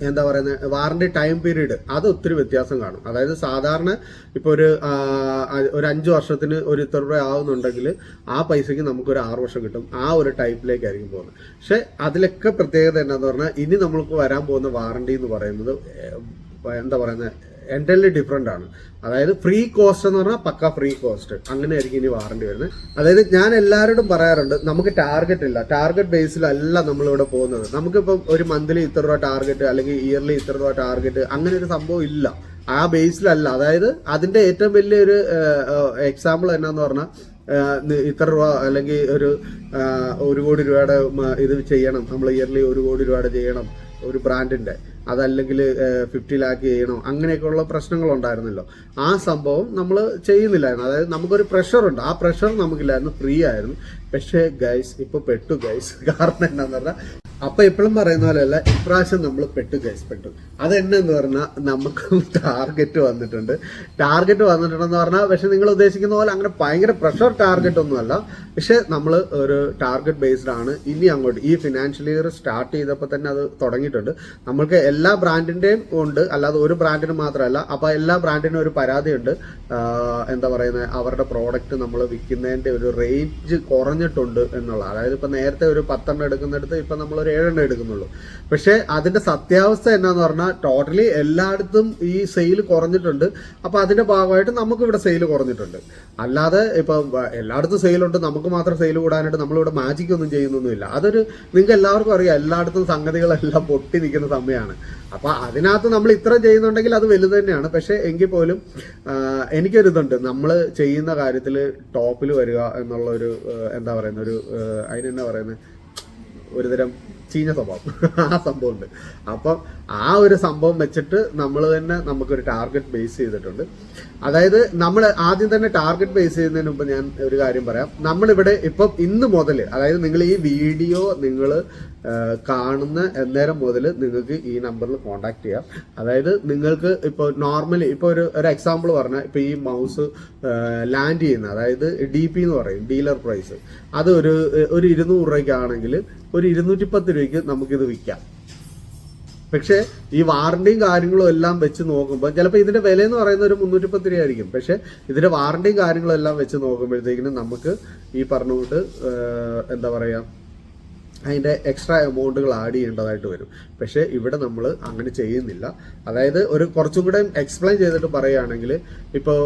എന്താ പറയുന്നത് വാറണ്ടി ടൈം പീരീഡ്. അത് ഒത്തിരി വ്യത്യാസം കാണും. അതായത് സാധാരണ ഇപ്പോൾ ഒരു ഒരു അഞ്ച് വർഷത്തിന് ഒരു ഇത്ര രൂപ ആവുന്നുണ്ടെങ്കിൽ ആ പൈസയ്ക്ക് നമുക്കൊരു ആറ് വർഷം കിട്ടും. ആ ഒരു ടൈപ്പിലേക്കായിരിക്കും പോകുന്നത്. പക്ഷെ അതിലൊക്കെ പ്രത്യേകത എന്താണെന്ന് പറഞ്ഞാൽ ഇനി നമ്മൾക്ക് വരാൻ പോകുന്ന വാറണ്ടി എന്ന് പറയുന്നത് എന്താ പറയുന്നത് എന്റർലി ഡിഫറെന്റ് ആണ്. അതായത് ഫ്രീ കോസ്റ്റ് എന്ന് പറഞ്ഞാൽ പക്ക ഫ്രീ കോസ്റ്റ് അങ്ങനെ ആയിരിക്കും ഇനി വാറണ്ടി വരുന്നത്. അതായത് ഞാൻ എല്ലാവരോടും പറയാറുണ്ട് നമുക്ക് ടാർഗറ്റ് ഇല്ല. ടാർഗറ്റ് ബേസിലല്ല നമ്മളിവിടെ പോകുന്നത്. നമുക്കിപ്പം ഒരു മന്ത്ലി ഇത്ര രൂപ ടാർഗറ്റ് അല്ലെങ്കിൽ ഇയർലി ഇത്ര രൂപ ടാർഗറ്റ് അങ്ങനെ ഒരു സംഭവം ഇല്ല. ആ ബേസിലല്ല അതായത് അതിന്റെ ഏറ്റവും വലിയൊരു എക്സാമ്പിൾ എന്നാന്ന് പറഞ്ഞാൽ ഇത്ര രൂപ അല്ലെങ്കിൽ ഒരു ഒരു കോടി രൂപയുടെ ഇത് ചെയ്യണം. നമ്മൾ ഇയർലി ഒരു കോടി രൂപയുടെ ചെയ്യണം ഒരു ബ്രാൻഡിന്റെ അതല്ലെങ്കിൽ ഫിഫ്റ്റി ലാക്ക് ചെയ്യണം? അങ്ങനെയൊക്കെയുള്ള പ്രശ്നങ്ങൾ ഉണ്ടായിരുന്നല്ലോ ആ സംഭവം നമ്മൾ ചെയ്യുന്നില്ലായിരുന്നു. അതായത് നമുക്കൊരു പ്രഷറുണ്ട് ആ പ്രഷർ നമുക്കില്ലായിരുന്നു. ഫ്രീ ആയിരുന്നു. പക്ഷേ ഗൈസ് ഇപ്പൊ പെട്ടു ഗൈസ് *laughs* കാരണം എന്താന്ന് പറഞ്ഞാൽ അപ്പൊ എപ്പോഴും പറയുന്ന പോലെയല്ല ഇപ്രാവശ്യം നമ്മൾ പെട്ടു ഗൈസ് പെട്ടു. അതെന്നെന്ന് പറഞ്ഞാൽ നമുക്ക് *laughs* ടാർഗറ്റ് വന്നിട്ടുണ്ട്. ടാർഗറ്റ് വന്നിട്ടുണ്ടെന്ന് പറഞ്ഞാൽ പക്ഷെ നിങ്ങൾ ഉദ്ദേശിക്കുന്ന പോലെ അങ്ങനെ ഭയങ്കര പ്രഷർ ടാർഗറ്റ് ഒന്നുമല്ല. പക്ഷെ നമ്മൾ ഒരു ടാർഗറ്റ് ബേസ്ഡ് ആണ്. ഇനി അങ്ങോട്ട് ഈ ഫിനാൻഷ്യൽ ഇയർ സ്റ്റാർട്ട് ചെയ്തപ്പോൾ തന്നെ അത് തുടങ്ങിയിട്ടുണ്ട്. നമ്മൾക്ക് എല്ലാ ബ്രാൻഡിന്റെയും ഉണ്ട്. അല്ലാതെ ഒരു ബ്രാൻഡിന് മാത്രമല്ല അപ്പൊ എല്ലാ ബ്രാൻഡിനും ഒരു പരാതിയുണ്ട്. എന്താ പറയുന്നത് അവരുടെ പ്രോഡക്റ്റ് നമ്മൾ വിൽക്കുന്നതിന്റെ ഒരു റേഞ്ച് കുറഞ്ഞിട്ടുണ്ട് എന്നുള്ള. അതായത് ഇപ്പൊ നേരത്തെ ഒരു പത്തെണ്ണം എടുക്കുന്നിടത്ത് ഇപ്പൊ നമ്മൾ ഒരു ഏഴെണ്ണം എടുക്കുന്നുള്ളൂ. പക്ഷേ അതിന്റെ സത്യാവസ്ഥ എന്നാന്ന് പറഞ്ഞാൽ ടോട്ടലി എല്ലായിടത്തും ഈ സെയിൽ കുറഞ്ഞിട്ടുണ്ട്. അപ്പൊ അതിന്റെ ഭാഗമായിട്ട് നമുക്ക് ഇവിടെ സെയിൽ കുറഞ്ഞിട്ടുണ്ട്. അല്ലാതെ ഇപ്പൊ എല്ലായിടത്തും സെയിലുണ്ട് നമുക്ക് മാത്രം സെയിൽ കൂടാനായിട്ട് നമ്മളിവിടെ മാജിക് ഒന്നും ചെയ്യുന്നൊന്നുമില്ല. അതൊരു നിങ്ങൾക്ക് എല്ലാവർക്കും അറിയാം. എല്ലായിടത്തും സംഗതികളെല്ലാം പൊട്ടി നിൽക്കുന്ന സമയമാണ് അപ്പോൾ അതിനകത്ത് നമ്മൾ ഇത്ര ചെയ്യുന്നുണ്ടെങ്കിൽ അത് വലുത് തന്നെയാണ്. പക്ഷേ എങ്കിൽ പോലും എനിക്കൊരിതുണ്ട്. നമ്മൾ ചെയ്യുന്ന കാര്യത്തിൽ ടോപ്പിൽ വരിക എന്നുള്ള ഒരു ആ, എന്താ പറയുന്ന ഒരു അതിനെന്നാ പറയുന്നത്? ഒരുതരം ചീഞ്ഞ സ്വഭാവം. ആ സംഭവം ഉണ്ട് അപ്പം ആ ഒരു സംഭവം വെച്ചിട്ട് നമ്മൾ തന്നെ നമുക്കൊരു ടാർഗറ്റ് ബേസ് ചെയ്തിട്ടുണ്ട്. അതായത് നമ്മൾ ആദ്യം തന്നെ ടാർഗറ്റ് ബേസ് ചെയ്യുന്നതിന് മുമ്പ് ഞാൻ ഒരു കാര്യം പറയാം. നമ്മളിവിടെ ഇപ്പം ഇന്ന് മുതൽ അതായത് നിങ്ങൾ ഈ വീഡിയോ നിങ്ങൾ കാണുന്ന നേരം മുതൽ നിങ്ങൾക്ക് ഈ നമ്പറിൽ കോൺടാക്ട് ചെയ്യാം. അതായത് നിങ്ങൾക്ക് ഇപ്പോൾ നോർമലി ഇപ്പോൾ ഒരു ഒരു എക്സാമ്പിൾ പറഞ്ഞാൽ ഇപ്പോൾ ഈ മൗസ് ലാൻഡ് ചെയ്യുന്ന അതായത് ഡി പി എന്ന് പറയും ഡീലർ പ്രൈസ് അത് ഒരു ഒരു ഇരുന്നൂറ് രൂപയ്ക്കാണെങ്കിൽ ഒരു ഇരുന്നൂറ്റി പത്ത് രൂപയ്ക്ക് നമുക്കിത് വിൽക്കാം. പക്ഷേ ഈ വാറണ്ടിയും കാര്യങ്ങളും എല്ലാം വെച്ച് നോക്കുമ്പോൾ ചിലപ്പോൾ ഇതിന്റെ വില എന്ന് പറയുന്നത് ഒരു മുന്നൂറ്റി പത്ത് രൂപ ആയിരിക്കും പക്ഷേ ഇതിന്റെ വാറണ്ടിയും കാര്യങ്ങളും എല്ലാം വെച്ച് നോക്കുമ്പോഴത്തേക്കിനും നമുക്ക് ഈ പറഞ്ഞുകൊണ്ട് എന്താ പറയുക അതിന്റെ എക്സ്ട്രാ എമൗണ്ടുകൾ ആഡ് ചെയ്യേണ്ടതായിട്ട് വരും. പക്ഷേ ഇവിടെ നമ്മൾ അങ്ങനെ ചെയ്യുന്നില്ല. അതായത് ഒരു കുറച്ചും കൂടെ എക്സ്പ്ലെയിൻ ചെയ്തിട്ട് പറയുകയാണെങ്കിൽ ഇപ്പോൾ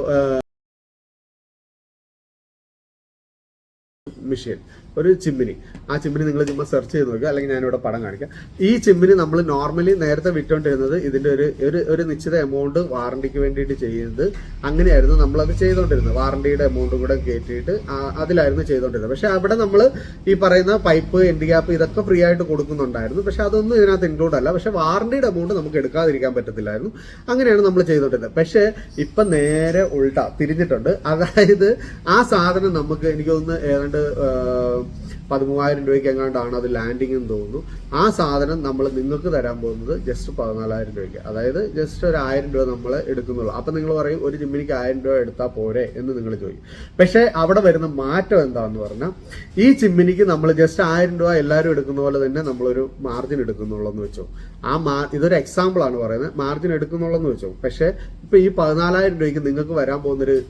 മെഷീൻ ഒരു ചിമ്മിനി. ആ ചിമ്മിനി നിങ്ങൾ ചുമ്മാ സെർച്ച് ചെയ്ത് നോക്കുക അല്ലെങ്കിൽ ഞാനിവിടെ പടം കാണിക്കാം. ഈ ചിമ്മിനി നമ്മൾ നോർമലി നേരത്തെ വിറ്റുകൊണ്ടിരുന്നത് ഇതിന്റെ ഒരു ഒരു ഒരു നിശ്ചിത എമൗണ്ട് വാറണ്ടിക്ക് വേണ്ടിയിട്ട് ചെയ്യുന്നത് അങ്ങനെയായിരുന്നു നമ്മളത് ചെയ്തുകൊണ്ടിരുന്നത് വാറണ്ടിയുടെ എമൗണ്ടും കൂടെ കയറ്റിയിട്ട് അതിലായിരുന്നു ചെയ്തുകൊണ്ടിരുന്നത് പക്ഷേ അവിടെ നമ്മൾ ഈ പറയുന്ന പൈപ്പ് എൻഡ് ഗ്യാപ്പ് ഇതൊക്കെ ഫ്രീ ആയിട്ട് കൊടുക്കുന്നുണ്ടായിരുന്നു. പക്ഷെ അതൊന്നും ഇതിനകത്ത് ഇൻക്ലൂഡ് അല്ല. പക്ഷേ വാറണ്ടിയുടെ എമൗണ്ട് നമുക്ക് എടുക്കാതിരിക്കാൻ പറ്റത്തില്ലായിരുന്നു. അങ്ങനെയാണ് നമ്മൾ ചെയ്തുകൊണ്ടിരുന്നത് പക്ഷേ ഇപ്പം നേരെ ഉൾട്ട തിരിഞ്ഞിട്ടുണ്ട്. അതായത് ആ സാധനം നമുക്ക് എനിക്ക് ഏതാണ്ട് പതിമൂവായിരം രൂപയ്ക്ക് എങ്ങാണ്ടാണ് അത് ലാൻഡിംഗ് എന്ന് തോന്നുന്നു. ആ സാധനം നമ്മൾ നിങ്ങൾക്ക് തരാൻ പോകുന്നത് ജസ്റ്റ് പതിനാലായിരം രൂപയ്ക്ക്. അതായത് ജസ്റ്റ് ഒരു ആയിരം രൂപ നമ്മൾ എടുക്കുന്നുള്ളൂ. അപ്പം നിങ്ങൾ പറയും ഒരു ജിമ്മിനിക്ക് ആയിരം രൂപ എടുത്താൽ പോരെ? എന്ന് നിങ്ങൾ ചോദിക്കും. പക്ഷേ അവിടെ വരുന്ന മാറ്റം എന്താണെന്ന് പറഞ്ഞാൽ ഈ ചിമ്മിനിക്ക് നമ്മൾ ജസ്റ്റ് ആയിരം രൂപ എല്ലാവരും എടുക്കുന്ന പോലെ തന്നെ നമ്മളൊരു മാർജിൻ എടുക്കുന്നുള്ളൂ എന്ന് വെച്ചോ. ആ മാ ഇതൊരു എക്സാമ്പിൾ ആണ് പറയുന്നത്. മാർജിൻ എടുക്കുന്നുള്ളൂ എന്ന് വെച്ചോ. പക്ഷേ ഇപ്പം ഈ പതിനാലായിരം രൂപയ്ക്ക് നിങ്ങൾക്ക് വരാൻ പോകുന്നൊരു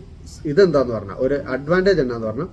ഇതെന്താന്ന് പറഞ്ഞാൽ ഒരു അഡ്വാന്റേജ് എന്നാന്ന് പറഞ്ഞാൽ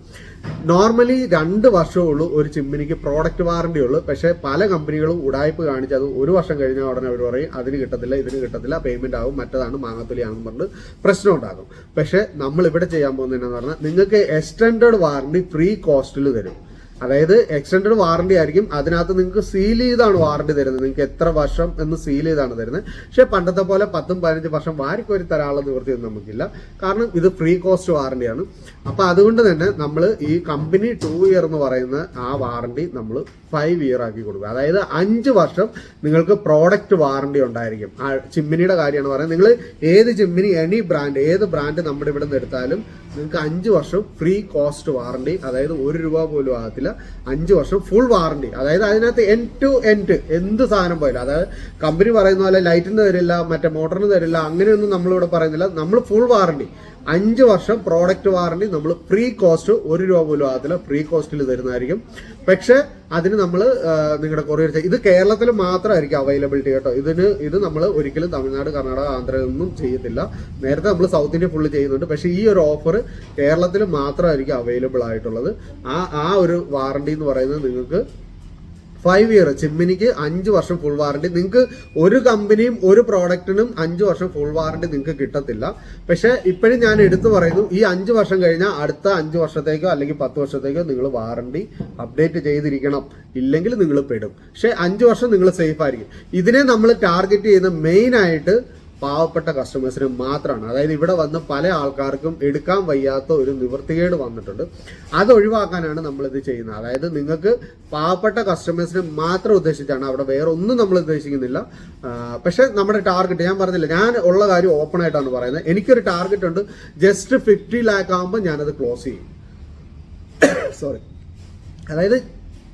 നോർമലി രണ്ട് വർഷമേ ഉള്ളൂ ഒരു ചിമ്മിനിക്ക് പ്രോഡക്റ്റ് വാറണ്ടി ഉള്ളൂ. പക്ഷേ പല കമ്പനികളും ഉടായ്പ കാണിച്ച് അത് ഒരു വർഷം കഴിഞ്ഞാൽ ഉടനെ അവർ പറയും അതിന് കിട്ടത്തില്ല ഇതിന് കിട്ടത്തില്ല പേയ്മെന്റ് ആവും മറ്റതാണ് മാങ്ങത്തൊലിയാണെന്ന് പറഞ്ഞ് പ്രശ്നം ഉണ്ടാകും. പക്ഷേ നമ്മൾ ഇവിടെ ചെയ്യാൻ പോകുന്നത് എന്നാന്ന് പറഞ്ഞാൽ നിങ്ങൾക്ക് എക്സ്റ്റൻഡ് വാറണ്ടി ഫ്രീ കോസ്റ്റിൽ തരും. അതായത് എക്സ്റ്റൻഡഡ് വാറണ്ടി ആയിരിക്കും. അതിനകത്ത് നിങ്ങൾക്ക് സീൽ ചെയ്താണ് വാറണ്ടി തരുന്നത്. നിങ്ങൾക്ക് എത്ര വർഷം എന്ന് സീൽ ചെയ്താണ് തരുന്നത്. പക്ഷേ പണ്ടത്തെ പോലെ പത്തും പതിനഞ്ച് വർഷം വാരിക്കോരി തരാനുള്ള നിവൃത്തിയൊന്നും നമുക്കില്ല. കാരണം ഇത് ഫ്രീ കോസ്റ്റ് വാറണ്ടിയാണ് അപ്പോൾ അതുകൊണ്ട് തന്നെ നമ്മൾ ഈ കമ്പനി ടു ഇയർ എന്ന് പറയുന്ന ആ വാറണ്ടി നമ്മൾ ഫൈവ് ഇയർ ആക്കി കൊടുക്കുക അതായത് അഞ്ച് വർഷം നിങ്ങൾക്ക് പ്രോഡക്റ്റ് വാറണ്ടി ഉണ്ടായിരിക്കും. ആ ചിമ്മിനിയുടെ കാര്യമാണ് പറയുന്നത്. നിങ്ങൾ ഏത് ചിമ്മിനി എനി ബ്രാൻഡ് ഏത് ബ്രാൻഡ് നമ്മുടെ ഇവിടെ നിന്ന് എടുത്താലും നിങ്ങൾക്ക് അഞ്ച് വർഷം ഫ്രീ കോസ്റ്റ് വാറണ്ടി അതായത് ഒരു രൂപ പോലും ആകത്തില്ല. അഞ്ച് വർഷം ഫുൾ വാറണ്ടി അതായത് അതിനകത്ത് എൻ ടു എൻഡ് എന്ത് സാധനം പോയില്ല അതായത് കമ്പനി പറയുന്ന പോലെ ലൈറ്റിന് തരില്ല മറ്റേ മോട്ടറിന് തരില്ല അങ്ങനെയൊന്നും നമ്മളിവിടെ പറയുന്നില്ല. നമ്മൾ ഫുൾ വാറണ്ടി അഞ്ച് വർഷം പ്രോഡക്റ്റ് വാറണ്ടി നമ്മൾ ഫ്രീ കോസ്റ്റ് ഒരു രൂപ പോലും ആകത്തില്ല. ഫ്രീ കോസ്റ്റിൽ തരുന്നതായിരിക്കും. പക്ഷെ അതിന് നമ്മൾ നിങ്ങളുടെ കൊറിയർ ഇത് കേരളത്തിൽ മാത്രമായിരിക്കും അവൈലബിലിറ്റി കേട്ടോ. ഇതിന് ഇത് നമ്മൾ ഒരിക്കലും തമിഴ്നാട് കർണാടക ആന്ധ്ര ഒന്നും ചെയ്യത്തില്ല. നേരത്തെ നമ്മൾ സൗത്ത് ഇന്ത്യ ഫുള്ള് ചെയ്യുന്നുണ്ട്. പക്ഷെ ഈ ഒരു ഓഫർ കേരളത്തിൽ മാത്രമായിരിക്കും അവൈലബിൾ ആയിട്ടുള്ളത്. ആ ആ ഒരു വാറണ്ടി എന്ന് പറയുന്നത് നിങ്ങൾക്ക് ഫൈവ് ഇയർ ചിമ്മിനിക്ക് അഞ്ച് വർഷം ഫുൾ വാറണ്ടി നിങ്ങൾക്ക് ഒരു കമ്പനിയും ഒരു പ്രോഡക്റ്റിനും അഞ്ച് വർഷം ഫുൾ വാറണ്ടി നിങ്ങൾക്ക് കിട്ടത്തില്ല. പക്ഷെ ഇപ്പോഴും ഞാൻ എടുത്തു പറയുന്നു ഈ അഞ്ച് വർഷം കഴിഞ്ഞാൽ അടുത്ത അഞ്ച് വർഷത്തേക്കോ അല്ലെങ്കിൽ പത്ത് വർഷത്തേക്കോ നിങ്ങൾ വാറണ്ടി അപ്ഡേറ്റ് ചെയ്തിരിക്കണം. ഇല്ലെങ്കിൽ നിങ്ങൾ പെടും. പക്ഷെ അഞ്ച് വർഷം നിങ്ങൾ സേഫ് ആയിരിക്കും. ഇതിനെ നമ്മൾ ടാർഗറ്റ് ചെയ്യുന്ന മെയിൻ ആയിട്ട് പാവപ്പെട്ട കസ്റ്റമേഴ്സിന് മാത്രമാണ്. അതായത് ഇവിടെ വന്ന് പല ആൾക്കാർക്കും എടുക്കാൻ വയ്യാത്ത ഒരു നിവൃത്തികേട് വന്നിട്ടുണ്ട്. അത് ഒഴിവാക്കാനാണ് നമ്മളിത് ചെയ്യുന്നത്. അതായത് നിങ്ങൾക്ക് പാവപ്പെട്ട കസ്റ്റമേഴ്സിനെ മാത്രം ഉദ്ദേശിച്ചാണ് അവിടെ വേറെ ഒന്നും നമ്മൾ ഉദ്ദേശിക്കുന്നില്ല. പക്ഷെ നമ്മുടെ ടാർഗറ്റ് ഞാൻ പറഞ്ഞില്ല ഞാൻ ഉള്ള കാര്യം ഓപ്പൺ ആയിട്ടാണ് പറയുന്നത്. എനിക്കൊരു ടാർഗറ്റ് ഉണ്ട്. ജസ്റ്റ് ഫിഫ്റ്റി ലാക്ക് ആകുമ്പോൾ ഞാനത് ക്ലോസ് ചെയ്യും. *coughs* സോറി അതായത്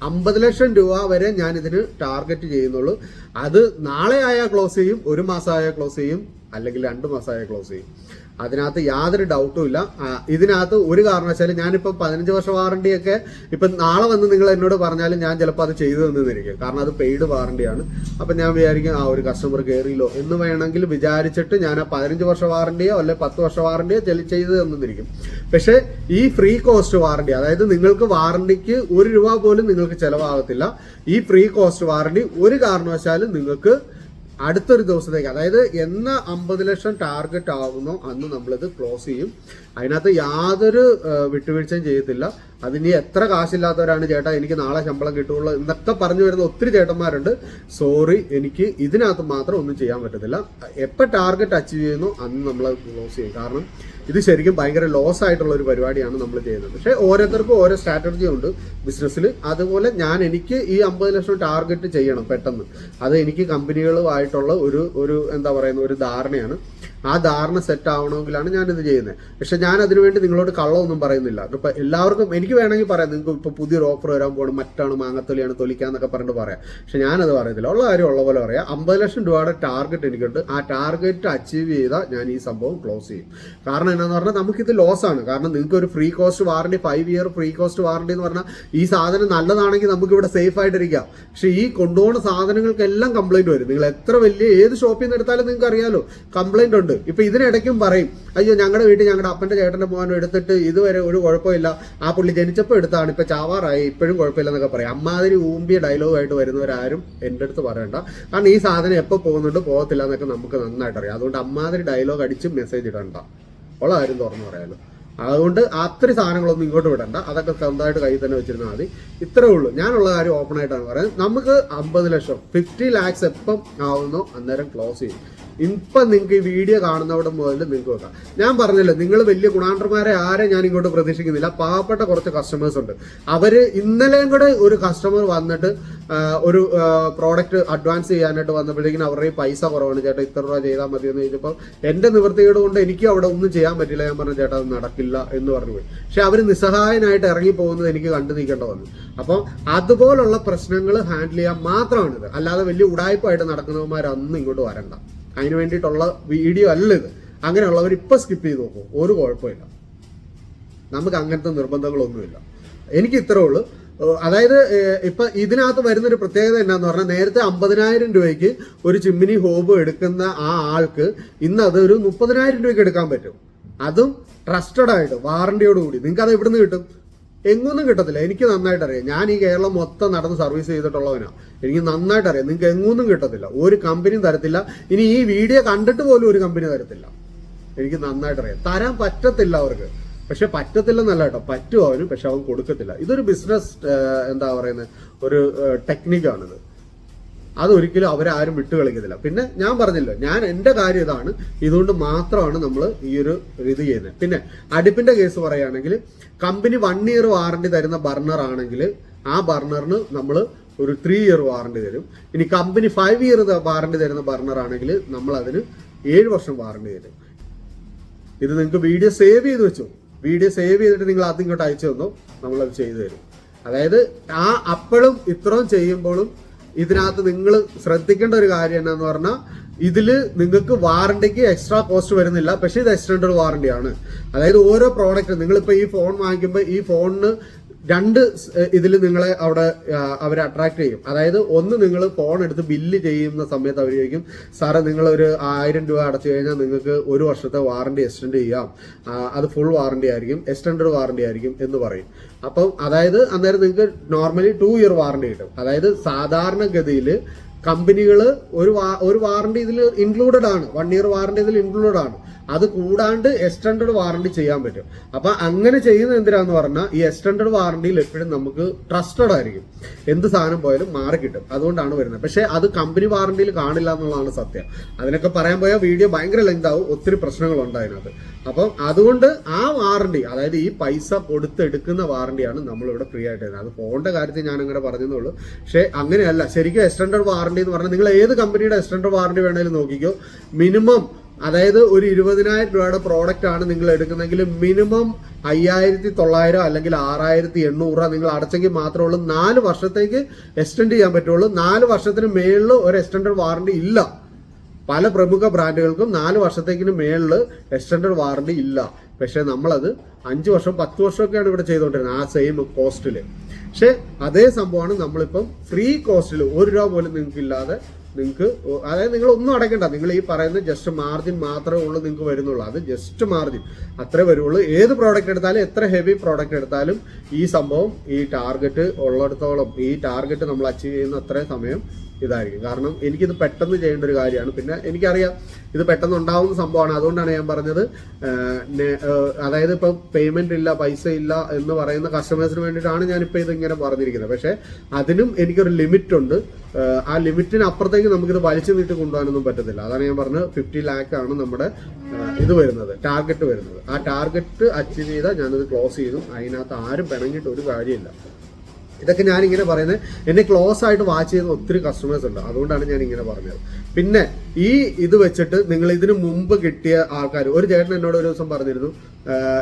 അമ്പത് ലക്ഷം രൂപ വരെ ഞാൻ ഇതിന് ടാർഗറ്റ് ചെയ്യുന്നുള്ളൂ. അത് നാളെ ആയാൽ ക്ലോസ് ചെയ്യും ഒരു മാസമായ ക്ലോസ് ചെയ്യും അല്ലെങ്കിൽ രണ്ട് മാസമായ ക്ലോസ് ചെയ്യും. അതിനകത്ത് യാതൊരു ഡൗട്ടും ഇല്ല. ഇതിനകത്ത് ഒരു കാരണവശാലും ഞാനിപ്പോൾ പതിനഞ്ച് വർഷ വാറണ്ടിയൊക്കെ ഇപ്പം നാളെ വന്ന് നിങ്ങൾ എന്നോട് പറഞ്ഞാലും ഞാൻ ചിലപ്പോൾ അത് ചെയ്തു തന്നിരിക്കും. കാരണം അത് പെയ്ഡ് വാറണ്ടിയാണ് അപ്പം ഞാൻ വിചാരിക്കും ആ ഒരു കസ്റ്റമർ കയറിയില്ലോ എന്ന് വേണമെങ്കിൽ വിചാരിച്ചിട്ട് ഞാൻ ആ പതിനഞ്ച് വർഷ വാറണ്ടിയോ അല്ലെ പത്ത് വർഷ വാറണ്ടിയോ ചെയ്ത് തന്നിരിക്കും. പക്ഷേ ഈ ഫ്രീ കോസ്റ്റ് വാറണ്ടി അതായത് നിങ്ങൾക്ക് വാറണ്ടിക്ക് ഒരു രൂപ പോലും നിങ്ങൾക്ക് ചിലവാകത്തില്ല. ഈ ഫ്രീ കോസ്റ്റ് വാറണ്ടി ഒരു കാരണവശാലും നിങ്ങൾക്ക് അടുത്തൊരു ദിവസത്തേക്ക് അതായത് എന്ന അമ്പത് ലക്ഷം ടാർഗറ്റ് ആകുന്നോ അന്ന് നമ്മളിത് ക്ലോസ് ചെയ്യും. അതിനകത്ത് യാതൊരു വിട്ടുവീഴ്ചയും ചെയ്യത്തില്ല. അതിനി എത്ര കാശില്ലാത്തവരാണ് ചേട്ടാ? എനിക്ക് നാളെ ശമ്പളം കിട്ടുള്ളൂ എന്നൊക്കെ പറഞ്ഞു വരുന്ന ഒത്തിരി ചേട്ടന്മാരുണ്ട്. സോറി എനിക്ക് ഇതിനകത്ത് മാത്രം ഒന്നും ചെയ്യാൻ പറ്റത്തില്ല. എപ്പോൾ ടാർഗറ്റ് അച്ചീവ് ചെയ്യുന്നു അന്ന് നമ്മൾ ക്ലോസ് ചെയ്യും. കാരണം ഇത് ശരിക്കും ഭയങ്കര ലോസ് ആയിട്ടുള്ള ഒരു പരിപാടിയാണ് നമ്മൾ ചെയ്യുന്നത്. പക്ഷേ ഓരോരുത്തർക്കും ഓരോ സ്ട്രാറ്റജി ഉണ്ട് ബിസിനസ്സിൽ അതുപോലെ ഞാൻ എനിക്ക് ഈ അമ്പത് ലക്ഷം ടാർഗറ്റ് ചെയ്യണം പെട്ടെന്ന്. അത് എനിക്ക് കമ്പനികളുമായിട്ടുള്ള ഒരു ഒരു എന്താ പറയുന്ന ഒരു ധാരണയാണ്. ആ ധാരണ സെറ്റ് ആവണമെങ്കിലാണ് ഞാനിത് ചെയ്യുന്നത്. പക്ഷെ ഞാൻ അതിനുവേണ്ടി നിങ്ങളോട് കള്ളമൊന്നും പറയുന്നില്ല. ഇപ്പം എല്ലാവർക്കും എനിക്ക് വേണമെങ്കിൽ പറയാം. നിങ്ങൾക്ക് ഇപ്പോൾ പുതിയൊരു ഓഫർ വരാൻ പോകണം മറ്റാണ് മാങ്ങത്തൊലിയാണ് തൊലിക്കാന്നൊക്കെ പറഞ്ഞിട്ട് പറയാം. പക്ഷെ ഞാനത് പറയത്തില്ല ഉള്ള കാര്യം ഉള്ള പോലെ പറയാം. അമ്പത് ലക്ഷം രൂപയുടെ ടാർഗറ്റ് എനിക്കുണ്ട്. ആ ടാർഗറ്റ് അച്ചീവ് ചെയ്താൽ ഞാൻ ഈ സംഭവം ക്ലോസ് ചെയ്യും. കാരണം എന്നാന്ന് പറഞ്ഞാൽ നമുക്കിത് ലോസ് ആണ്. കാരണം നിങ്ങൾക്ക് ഒരു free cost warranty five year free cost warranty എന്ന് പറഞ്ഞാൽ ഈ സാധനം നല്ലതാണെങ്കിൽ നമുക്ക് ഇവിടെ സേഫ് ആയിട്ടിരിക്കാം. പക്ഷെ ഈ കൊണ്ടുപോകുന്ന സാധനങ്ങൾക്കെല്ലാം കംപ്ലൈന്റ് വരും. നിങ്ങൾ എത്ര വലിയ ഏത് ഷോപ്പിൽ നിന്ന് എടുത്താലും നിങ്ങൾക്ക് അറിയാലോ കംപ്ലൈന്റ് ഉണ്ട്. ഇപ്പൊ ഇതിനിടയ്ക്കും പറയും അയ്യോ ഞങ്ങളുടെ വീട്ടിൽ ഞങ്ങളുടെ അപ്പന്റെ ചേട്ടന്റെ മോനും എടുത്തിട്ട് ഇതുവരെ ഒരു കുഴപ്പമില്ല. ആ പുള്ളി ജനിച്ചപ്പോൾ എടുത്താണ് ഇപ്പൊ ചാവാറായി ഇപ്പോഴും കുഴപ്പമില്ല എന്നൊക്കെ പറയും. അമ്മാതിരി ഊമ്പിയ ഡയലോഗായിട്ട് വരുന്നവരാരും എന്റെ അടുത്ത് പറയണ്ട. കാരണം ഈ സാധനം എപ്പോൾ പോകുന്നുണ്ട് പോകത്തില്ല എന്നൊക്കെ നമുക്ക് നന്നായിട്ട് അറിയാം അതുകൊണ്ട് അമ്മാതിരി ഡയലോഗ് അടിച്ച് മെസ്സേജ് ഇടണ്ട. ഉള്ള കാര്യം തുറന്നു പറയാലോ അതുകൊണ്ട് അത്രയും സാധനങ്ങളൊന്നും ഇങ്ങോട്ട് വിടണ്ട. അതൊക്കെ സ്വന്തമായിട്ട് കയ്യിൽ തന്നെ വെച്ചിരുന്നാൽ മതി. ഇത്രേ ഉള്ളൂ. ഞാനുള്ള കാര്യം ഓപ്പൺ ആയിട്ടാണ് പറയുന്നത്. നമുക്ക് അമ്പത് ലക്ഷം ഫിഫ്റ്റി ലാക്സ് എപ്പം ആവുന്നോ അന്നേരം ക്ലോസ് ചെയ്യും. ഇപ്പം നിങ്ങൾക്ക് ഈ വീഡിയോ കാണുന്നവിടെ മുതൽ നിങ്ങൾക്ക് വെക്കാം. ഞാൻ പറഞ്ഞല്ലോ നിങ്ങൾ വലിയ ഗുണാണ്ടർമാരെ ആരെ ഞാൻ ഇങ്ങോട്ട് പ്രതീക്ഷിക്കുന്നില്ല. പാവപ്പെട്ട കുറച്ച് കസ്റ്റമേഴ്സ് ഉണ്ട്. അവർ ഇന്നലെയും കൂടെ ഒരു കസ്റ്റമർ വന്നിട്ട് ഒരു പ്രോഡക്റ്റ് അഡ്വാൻസ് ചെയ്യാനായിട്ട് വന്നപ്പോഴേക്കും അവരുടെ പൈസ കുറവാണ്. ചേട്ടാ ഇത്ര രൂപ ചെയ്താൽ മതി എന്ന് ചോദിച്ചപ്പോൾ എന്റെ നിവൃത്തികേട് കൊണ്ട് എനിക്ക് അവിടെ ഒന്നും ചെയ്യാൻ പറ്റില്ല. ഞാൻ പറഞ്ഞു ചേട്ടാ അത് നടക്കില്ല എന്ന് പറഞ്ഞു പോയി. പക്ഷെ അവർ നിസ്സഹായനായിട്ട് ഇറങ്ങി പോകുന്നത് എനിക്ക് കണ്ടു നീക്കേണ്ട വന്നു. അപ്പം അതുപോലുള്ള പ്രശ്നങ്ങൾ ഹാൻഡിൽ ചെയ്യാൻ മാത്രമാണിത്. അല്ലാതെ വലിയ ഉടായ്പായിട്ട് നടക്കുന്നവന്മാരൊന്നും ഇങ്ങോട്ട് വരണ്ട. അതിന് വേണ്ടിയിട്ടുള്ള വീഡിയോ അല്ല ഇത്. അങ്ങനെയുള്ളവർ ഇപ്പം സ്കിപ്പ് ചെയ്ത് നോക്കും. ഒരു കുഴപ്പമില്ല. നമുക്ക് അങ്ങനത്തെ നിർബന്ധങ്ങളൊന്നുമില്ല. എനിക്ക് ഇത്രേ ഉള്ളൂ. അതായത് ഇപ്പൊ ഇതിനകത്ത് വരുന്നൊരു പ്രത്യേകത എന്നാന്ന് പറഞ്ഞാൽ നേരത്തെ അമ്പതിനായിരം രൂപയ്ക്ക് ഒരു ചിമ്മിനി ഹോബ് എടുക്കുന്ന ആ ആൾക്ക് ഇന്ന് അത് ഒരു മുപ്പതിനായിരം രൂപയ്ക്ക് എടുക്കാൻ പറ്റും. അതും ട്രസ്റ്റഡ് ആയിട്ട് വാറണ്ടിയോട് കൂടി നിങ്ങൾക്ക് അത് എവിടുന്ന് കിട്ടും? എങ്ങൊന്നും കിട്ടത്തില്ല. എനിക്ക് നന്നായിട്ട് അറിയാം. ഞാൻ ഈ കേരളം മൊത്തം നടന്ന് സർവീസ് ചെയ്തിട്ടുള്ളവനാണ് എനിക്ക് നന്നായിട്ട് അറിയാം. നിങ്ങൾക്ക് എങ്ങൊന്നും കിട്ടത്തില്ല. ഒരു കമ്പനിയും തരത്തില്ല. ഇനി ഈ വീഡിയോ കണ്ടിട്ട് പോലും ഒരു കമ്പനി തരത്തില്ല. എനിക്ക് നന്നായിട്ട് അറിയാം. തരാൻ പറ്റത്തില്ല അവർക്ക്. പക്ഷെ പറ്റത്തില്ലെന്നല്ല കേട്ടോ. പറ്റും അവന് പക്ഷെ അവൻ കൊടുക്കത്തില്ല. ഇതൊരു ബിസിനസ് എന്താ പറയുന്നത്? ഒരു ടെക്നിക്കാണിത് അതൊരിക്കലും അവരാരും വിട്ടു കളിക്കത്തില്ല പിന്നെ ഞാൻ പറഞ്ഞല്ലോ ഞാൻ എന്റെ കാര്യം ഇതാണ്. ഇതുകൊണ്ട് മാത്രമാണ് നമ്മൾ ഈ ഒരു ഇത് ചെയ്യുന്നത്. പിന്നെ അടുപ്പിന്റെ കേസ് പറയുകയാണെങ്കിൽ കമ്പനി വൺ ഇയർ വാറണ്ടി തരുന്ന ബർണർ ആണെങ്കിൽ ആ ബർണറിന് നമ്മൾ ഒരു ത്രീ ഇയർ വാറണ്ടി തരും. ഇനി കമ്പനി ഫൈവ് ഇയർ വാറണ്ടി തരുന്ന ബർണർ ആണെങ്കിൽ നമ്മൾ അതിന് ഏഴ് വർഷം വാറണ്ടി തരും. ഇത് നിങ്ങൾക്ക് വീഡിയോ സേവ് ചെയ്ത് വെച്ചു. വീഡിയോ സേവ് ചെയ്തിട്ട് നിങ്ങൾ അത് ഇങ്ങോട്ട് അയച്ചു തന്നു. നമ്മളത് ചെയ്തു തരും. അതായത് ആ അപ്പോഴും ഇത്രയും ചെയ്യുമ്പോഴും ഇതിനകത്ത് നിങ്ങൾ ശ്രദ്ധിക്കേണ്ട ഒരു കാര്യം എന്നാന്ന് പറഞ്ഞാൽ ഇതിൽ നിങ്ങൾക്ക് വാറണ്ടിക്ക് എക്സ്ട്രാ കോസ്റ്റ് വരുന്നില്ല. പക്ഷേ ഇത് എക്സ്റ്റൻഡഡ് വാറണ്ടിയാണ്. അതായത് ഓരോ പ്രോഡക്റ്റ് നിങ്ങളിപ്പോൾ ഈ ഫോൺ വാങ്ങിക്കുമ്പോൾ ഈ ഫോണിന് രണ്ട് ഇതിൽ നിങ്ങളെ അവിടെ അവർ അട്രാക്ട് ചെയ്യും. അതായത് ഒന്ന് നിങ്ങൾ ഫോൺ എടുത്ത് ബില്ല് ചെയ്യുന്ന സമയത്ത് അവർ ചോദിക്കും സാറേ നിങ്ങൾ ഒരു ആയിരം രൂപ അടച്ചു കഴിഞ്ഞാൽ നിങ്ങൾക്ക് ഒരു വർഷത്തെ വാറണ്ടി എക്സ്റ്റെൻഡ് ചെയ്യാം. അത് ഫുൾ വാറണ്ടി ആയിരിക്കും എക്സ്റ്റെൻഡ് വാറണ്ടി ആയിരിക്കും എന്ന് പറയും. അപ്പം അതായത് അന്നേരം നിങ്ങൾക്ക് നോർമലി ടു ഇയർ വാറണ്ടി കിട്ടും. അതായത് സാധാരണഗതിയിൽ കമ്പനികൾ ഒരു വാ- ഒരു വാറണ്ടി ഇതിൽ ഇൻക്ലൂഡഡ് ആണ്. വൺ ഇയർ വാറണ്ടി ഇതിൽ ഇൻക്ലൂഡഡ് ആണ്. അത് കൂടാണ്ട് എക്സ്റ്റൻഡഡ് വാറണ്ടി ചെയ്യാൻ പറ്റും. അപ്പൊ അങ്ങനെ ചെയ്യുന്ന എന്തിനാന്ന് പറഞ്ഞാൽ ഈ എക്സ്റ്റൻഡഡ് വാറണ്ടിയിൽ എപ്പോഴും നമുക്ക് ട്രസ്റ്റഡ് ആയിരിക്കും. എന്ത് സാധനം പോയാലും മാറി കിട്ടും. അതുകൊണ്ടാണ് വരുന്നത്. പക്ഷേ അത് കമ്പനി വാറണ്ടിയിൽ കാണില്ല എന്നുള്ളതാണ് സത്യം. അതിനൊക്കെ പറയാൻ പോയാൽ വീഡിയോ ഭയങ്കര ലെങ്ത് ആവും. ഒത്തിരി പ്രശ്നങ്ങളുണ്ട് അതിനകത്ത്. അപ്പം അതുകൊണ്ട് ആ വാറണ്ടി അതായത് ഈ പൈസ കൊടുത്തെടുക്കുന്ന വാറണ്ടിയാണ് നമ്മളിവിടെ ഫ്രീ ആയിട്ട് തരുന്നത്. അത് ഫോണിന്റെ കാര്യത്തിൽ ഞാൻ അങ്ങനെ പറഞ്ഞതേ ഉള്ളൂ. പക്ഷേ അങ്ങനെയല്ല. ശരിക്കും എക്സ്റ്റൻഡഡ് വാറണ്ടി എന്ന് പറഞ്ഞാൽ നിങ്ങൾ ഏത് കമ്പനിയുടെ എക്സ്റ്റൻഡർ വാറണ്ടി വേണമെങ്കിലും നോക്കിക്കോ. മിനിമം അതായത് ഒരു ഇരുപതിനായിരം രൂപയുടെ പ്രോഡക്റ്റ് ആണ് നിങ്ങൾ എടുക്കുന്നതെങ്കിൽ മിനിമം അയ്യായിരത്തി തൊള്ളായിരം അല്ലെങ്കിൽ ആറായിരത്തി എണ്ണൂറ് രൂപ നിങ്ങൾ അടച്ചെങ്കിൽ മാത്രമേ ഉള്ളൂ. നാല് വർഷത്തേക്ക് എക്സ്റ്റെൻഡ് ചെയ്യാൻ പറ്റുള്ളൂ. നാല് വർഷത്തിന് മേളിൽ ഒരു എക്സ്റ്റൻഡ് വാറണ്ടി ഇല്ല. പല പ്രമുഖ ബ്രാൻഡുകൾക്കും നാല് വർഷത്തേക്കിന് മേളിൽ എക്സ്റ്റൻഡ് വാറണ്ടി ഇല്ല. പക്ഷേ നമ്മളത് അഞ്ച് വർഷം പത്ത് വർഷമൊക്കെയാണ് ഇവിടെ ചെയ്തുകൊണ്ടിരുന്നത്. ആ സെയിം കോസ്റ്റിൽ പക്ഷേ അതേ സംഭവമാണ് നമ്മളിപ്പം ഫ്രീ കോസ്റ്റിൽ ഒരു രൂപ പോലും നിങ്ങൾക്ക് ഇല്ലാതെ നിങ്ങൾക്ക് അതായത് നിങ്ങൾ ഒന്നും അടയ്ക്കണ്ട. നിങ്ങൾ ഈ പറയുന്ന ജസ്റ്റ് മാർജിൻ മാത്രമേ ഉള്ളൂ നിങ്ങൾക്ക് വരുന്നുള്ളൂ. അത് ജസ്റ്റ് മാർജിൻ അത്രേ വരുള്ളൂ. ഏത് പ്രോഡക്റ്റ് എടുത്താലും എത്ര ഹെവി പ്രോഡക്റ്റ് എടുത്താലും ഈ സംഭവം ഈ ടാർഗറ്റ് ഉള്ളിടത്തോളം ഈ ടാർഗറ്റ് നമ്മൾ അച്ചീവ് ചെയ്യുന്ന അത്രയും സമയം ഇതായിരിക്കും. കാരണം എനിക്കിത് പെട്ടെന്ന് ചെയ്യേണ്ട ഒരു കാര്യമാണ്. പിന്നെ എനിക്കറിയാം ഇത് പെട്ടെന്ന് ഉണ്ടാവുന്ന സംഭവമാണ്. അതുകൊണ്ടാണ് ഞാൻ പറഞ്ഞത് അതായത് ഇപ്പം പേയ്മെന്റ് ഇല്ല പൈസ ഇല്ല എന്ന് പറയുന്ന കസ്റ്റമേഴ്സിന് വേണ്ടിയിട്ടാണ് ഞാനിപ്പോൾ ഇത് ഇങ്ങനെ പറഞ്ഞിരിക്കുന്നത്. പക്ഷേ അതിനും എനിക്കൊരു ലിമിറ്റ് ഉണ്ട് ആ ലിമിറ്റിന് അപ്പുറത്തേക്ക് നമുക്കിത് വലിച്ചു നീട്ടി കൊണ്ടുപോകാനൊന്നും പറ്റത്തില്ല. അതാണ് ഞാൻ പറഞ്ഞത് ഫിഫ്റ്റി ലാക്ക് ആണ് നമ്മുടെ ഇത് വരുന്നത് ടാർഗറ്റ് വരുന്നത്. ആ ടാർഗറ്റ് അച്ചീവ് ചെയ്താൽ ഞാനത് ക്ലോസ് ചെയ്തു. അതിനകത്ത് ആരും പിണങ്ങിയിട്ട് ഒരു കാര്യമില്ല. ഇതൊക്കെ ഞാൻ ഇങ്ങനെ പറയുന്നത്. എന്നെ ക്ലോസ് ആയിട്ട് വാച്ച് ചെയ്യുന്ന ഒത്തിരി കസ്റ്റമേഴ്സ് ഉണ്ട്. അതുകൊണ്ടാണ് ഞാൻ ഇങ്ങനെ പറഞ്ഞത്. പിന്നെ ഈ ഇത് വെച്ചിട്ട് നിങ്ങൾ ഇതിനു മുമ്പ് കിട്ടിയ ആൾക്കാർ ഒരു ചേട്ടൻ എന്നോട് ഒരു ദിവസം പറഞ്ഞിരുന്നു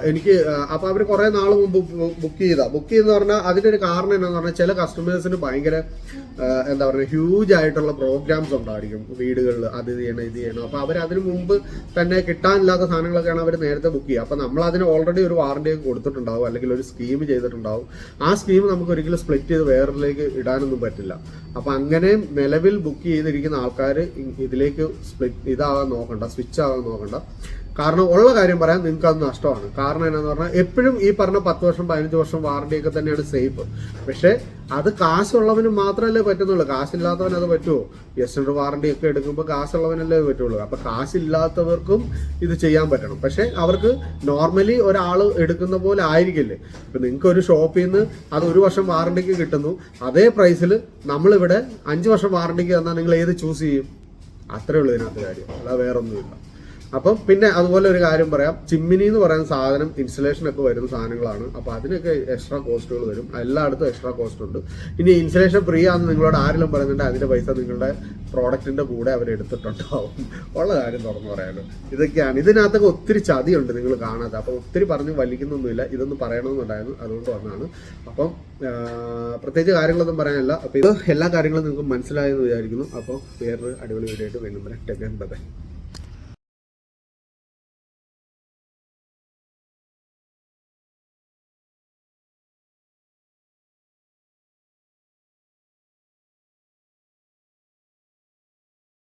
എനിക്ക് അപ്പൊ അവർ കുറെ നാൾ മുമ്പ് ബുക്ക് ചെയ്താ. ബുക്ക് ചെയ്തെന്ന് പറഞ്ഞാൽ അതിന്റെ ഒരു കാരണം എന്താന്ന് പറഞ്ഞാൽ ചില കസ്റ്റമേഴ്സിന് ഭയങ്കര എന്താ പറയുക ഹ്യൂജ് ആയിട്ടുള്ള പ്രോഗ്രാംസ് ഉണ്ടായിരിക്കും വീടുകളിൽ. അത് ചെയ്യണം ഇത് ചെയ്യണം. അപ്പൊ അവർ അതിനു മുമ്പ് തന്നെ കിട്ടാനില്ലാത്ത സാധനങ്ങളൊക്കെയാണ് അവർ നേരത്തെ ബുക്ക് ചെയ്യുക. അപ്പൊ നമ്മൾ അതിന് ഓൾറെഡി ഒരു വാറണ്ടി കൊടുത്തിട്ടുണ്ടാവും അല്ലെങ്കിൽ ഒരു സ്കീം ചെയ്തിട്ടുണ്ടാവും. ആ സ്കീം നമുക്ക് ഒരിക്കലും സ്പ്ലിറ്റ് ചെയ്ത് വേറൊരിലേക്ക് ഇടാനൊന്നും പറ്റില്ല. അപ്പൊ അങ്ങനെ നിലവിൽ ബുക്ക് ചെയ്തിരിക്കുന്ന ആൾക്കാർ ഇതിലേക്ക് സ്പ്ലിറ്റ് ഇതാകാൻ നോക്കണ്ട സ്വിച്ച് ആകാൻ നോക്കണ്ട. കാരണം ഉള്ള കാര്യം പറയാൻ നിങ്ങൾക്ക് അത് നഷ്ടമാണ്. കാരണം എന്നാന്ന് പറഞ്ഞാൽ എപ്പോഴും ഈ പറഞ്ഞ പത്ത് വർഷം പതിനഞ്ച് വർഷം വാറണ്ടി ഒക്കെ തന്നെയാണ് സേഫ് പക്ഷേ അത് കാശുള്ളവന് മാത്രമല്ലേ പറ്റുന്നുള്ളൂ. കാശില്ലാത്തവൻ അത് പറ്റുമോ എക്സ്റ്റൻഡ് വാറണ്ടി ഒക്കെ എടുക്കുമ്പോൾ കാശുള്ളവനല്ലേ പറ്റുള്ളൂ. അപ്പൊ കാശില്ലാത്തവർക്കും ഇത് ചെയ്യാൻ പറ്റണം. പക്ഷെ അവർക്ക് നോർമലി ഒരാൾ എടുക്കുന്ന പോലെ ആയിരിക്കില്ലേ? ഇപ്പൊ നിങ്ങൾക്ക് ഒരു ഷോപ്പിൽ നിന്ന് അത് ഒരു വർഷം വാറണ്ടിക്ക് കിട്ടുന്നു. അതേ പ്രൈസിൽ നമ്മളിവിടെ അഞ്ച് വർഷം വാറണ്ടിക്ക് തന്നാൽ നിങ്ങൾ ഏത് ചൂസ് ചെയ്യും? അത്രേ ഉള്ളൂ ഇതിനകത്ത് കാര്യം. അല്ലാതെ വേറൊന്നുമില്ല. അപ്പം പിന്നെ അതുപോലെ ഒരു കാര്യം പറയാം. ചിമ്മിനി എന്ന് പറയുന്ന സാധനം ഇൻസുലേഷൻ ഒക്കെ വരുന്ന സാധനങ്ങളാണ്. അപ്പോൾ അതിനൊക്കെ എക്സ്ട്രാ കോസ്റ്റുകൾ വരും. എല്ലായിടത്തും എക്സ്ട്രാ കോസ്റ്റ് ഉണ്ട്. ഇനി ഇൻസുലേഷൻ ഫ്രീ ആണെന്ന് നിങ്ങളോട് ആരെങ്കിലും പറയുന്നുണ്ട് അതിന്റെ പൈസ നിങ്ങളുടെ പ്രോഡക്റ്റിന്റെ കൂടെ അവർ എടുത്തിട്ടുണ്ടാവും. ഉള്ള കാര്യം തുറന്നു പറയാലോ. ഇതൊക്കെയാണ്. ഇതിനകത്തൊക്കെ ഒത്തിരി ചതിയുണ്ട് നിങ്ങൾ കാണാതെ. അപ്പോൾ ഒത്തിരി പറഞ്ഞ് വലിക്കുന്നൊന്നുമില്ല. ഇതൊന്ന് പറയണമെന്നുണ്ടായിരുന്നു. അതുകൊണ്ട് വന്നതാണ് അപ്പം പ്രത്യേകിച്ച് കാര്യങ്ങളൊന്നും പറയാനില്ല. അപ്പോൾ ഇത് എല്ലാ കാര്യങ്ങളും നിങ്ങൾക്ക് മനസ്സിലായെന്ന് വിചാരിക്കുന്നു. അപ്പോൾ വേറൊരു അടിപൊളി വീഡിയോ ആയിട്ട് വീണ്ടും ടെക്കാൻ ബൈ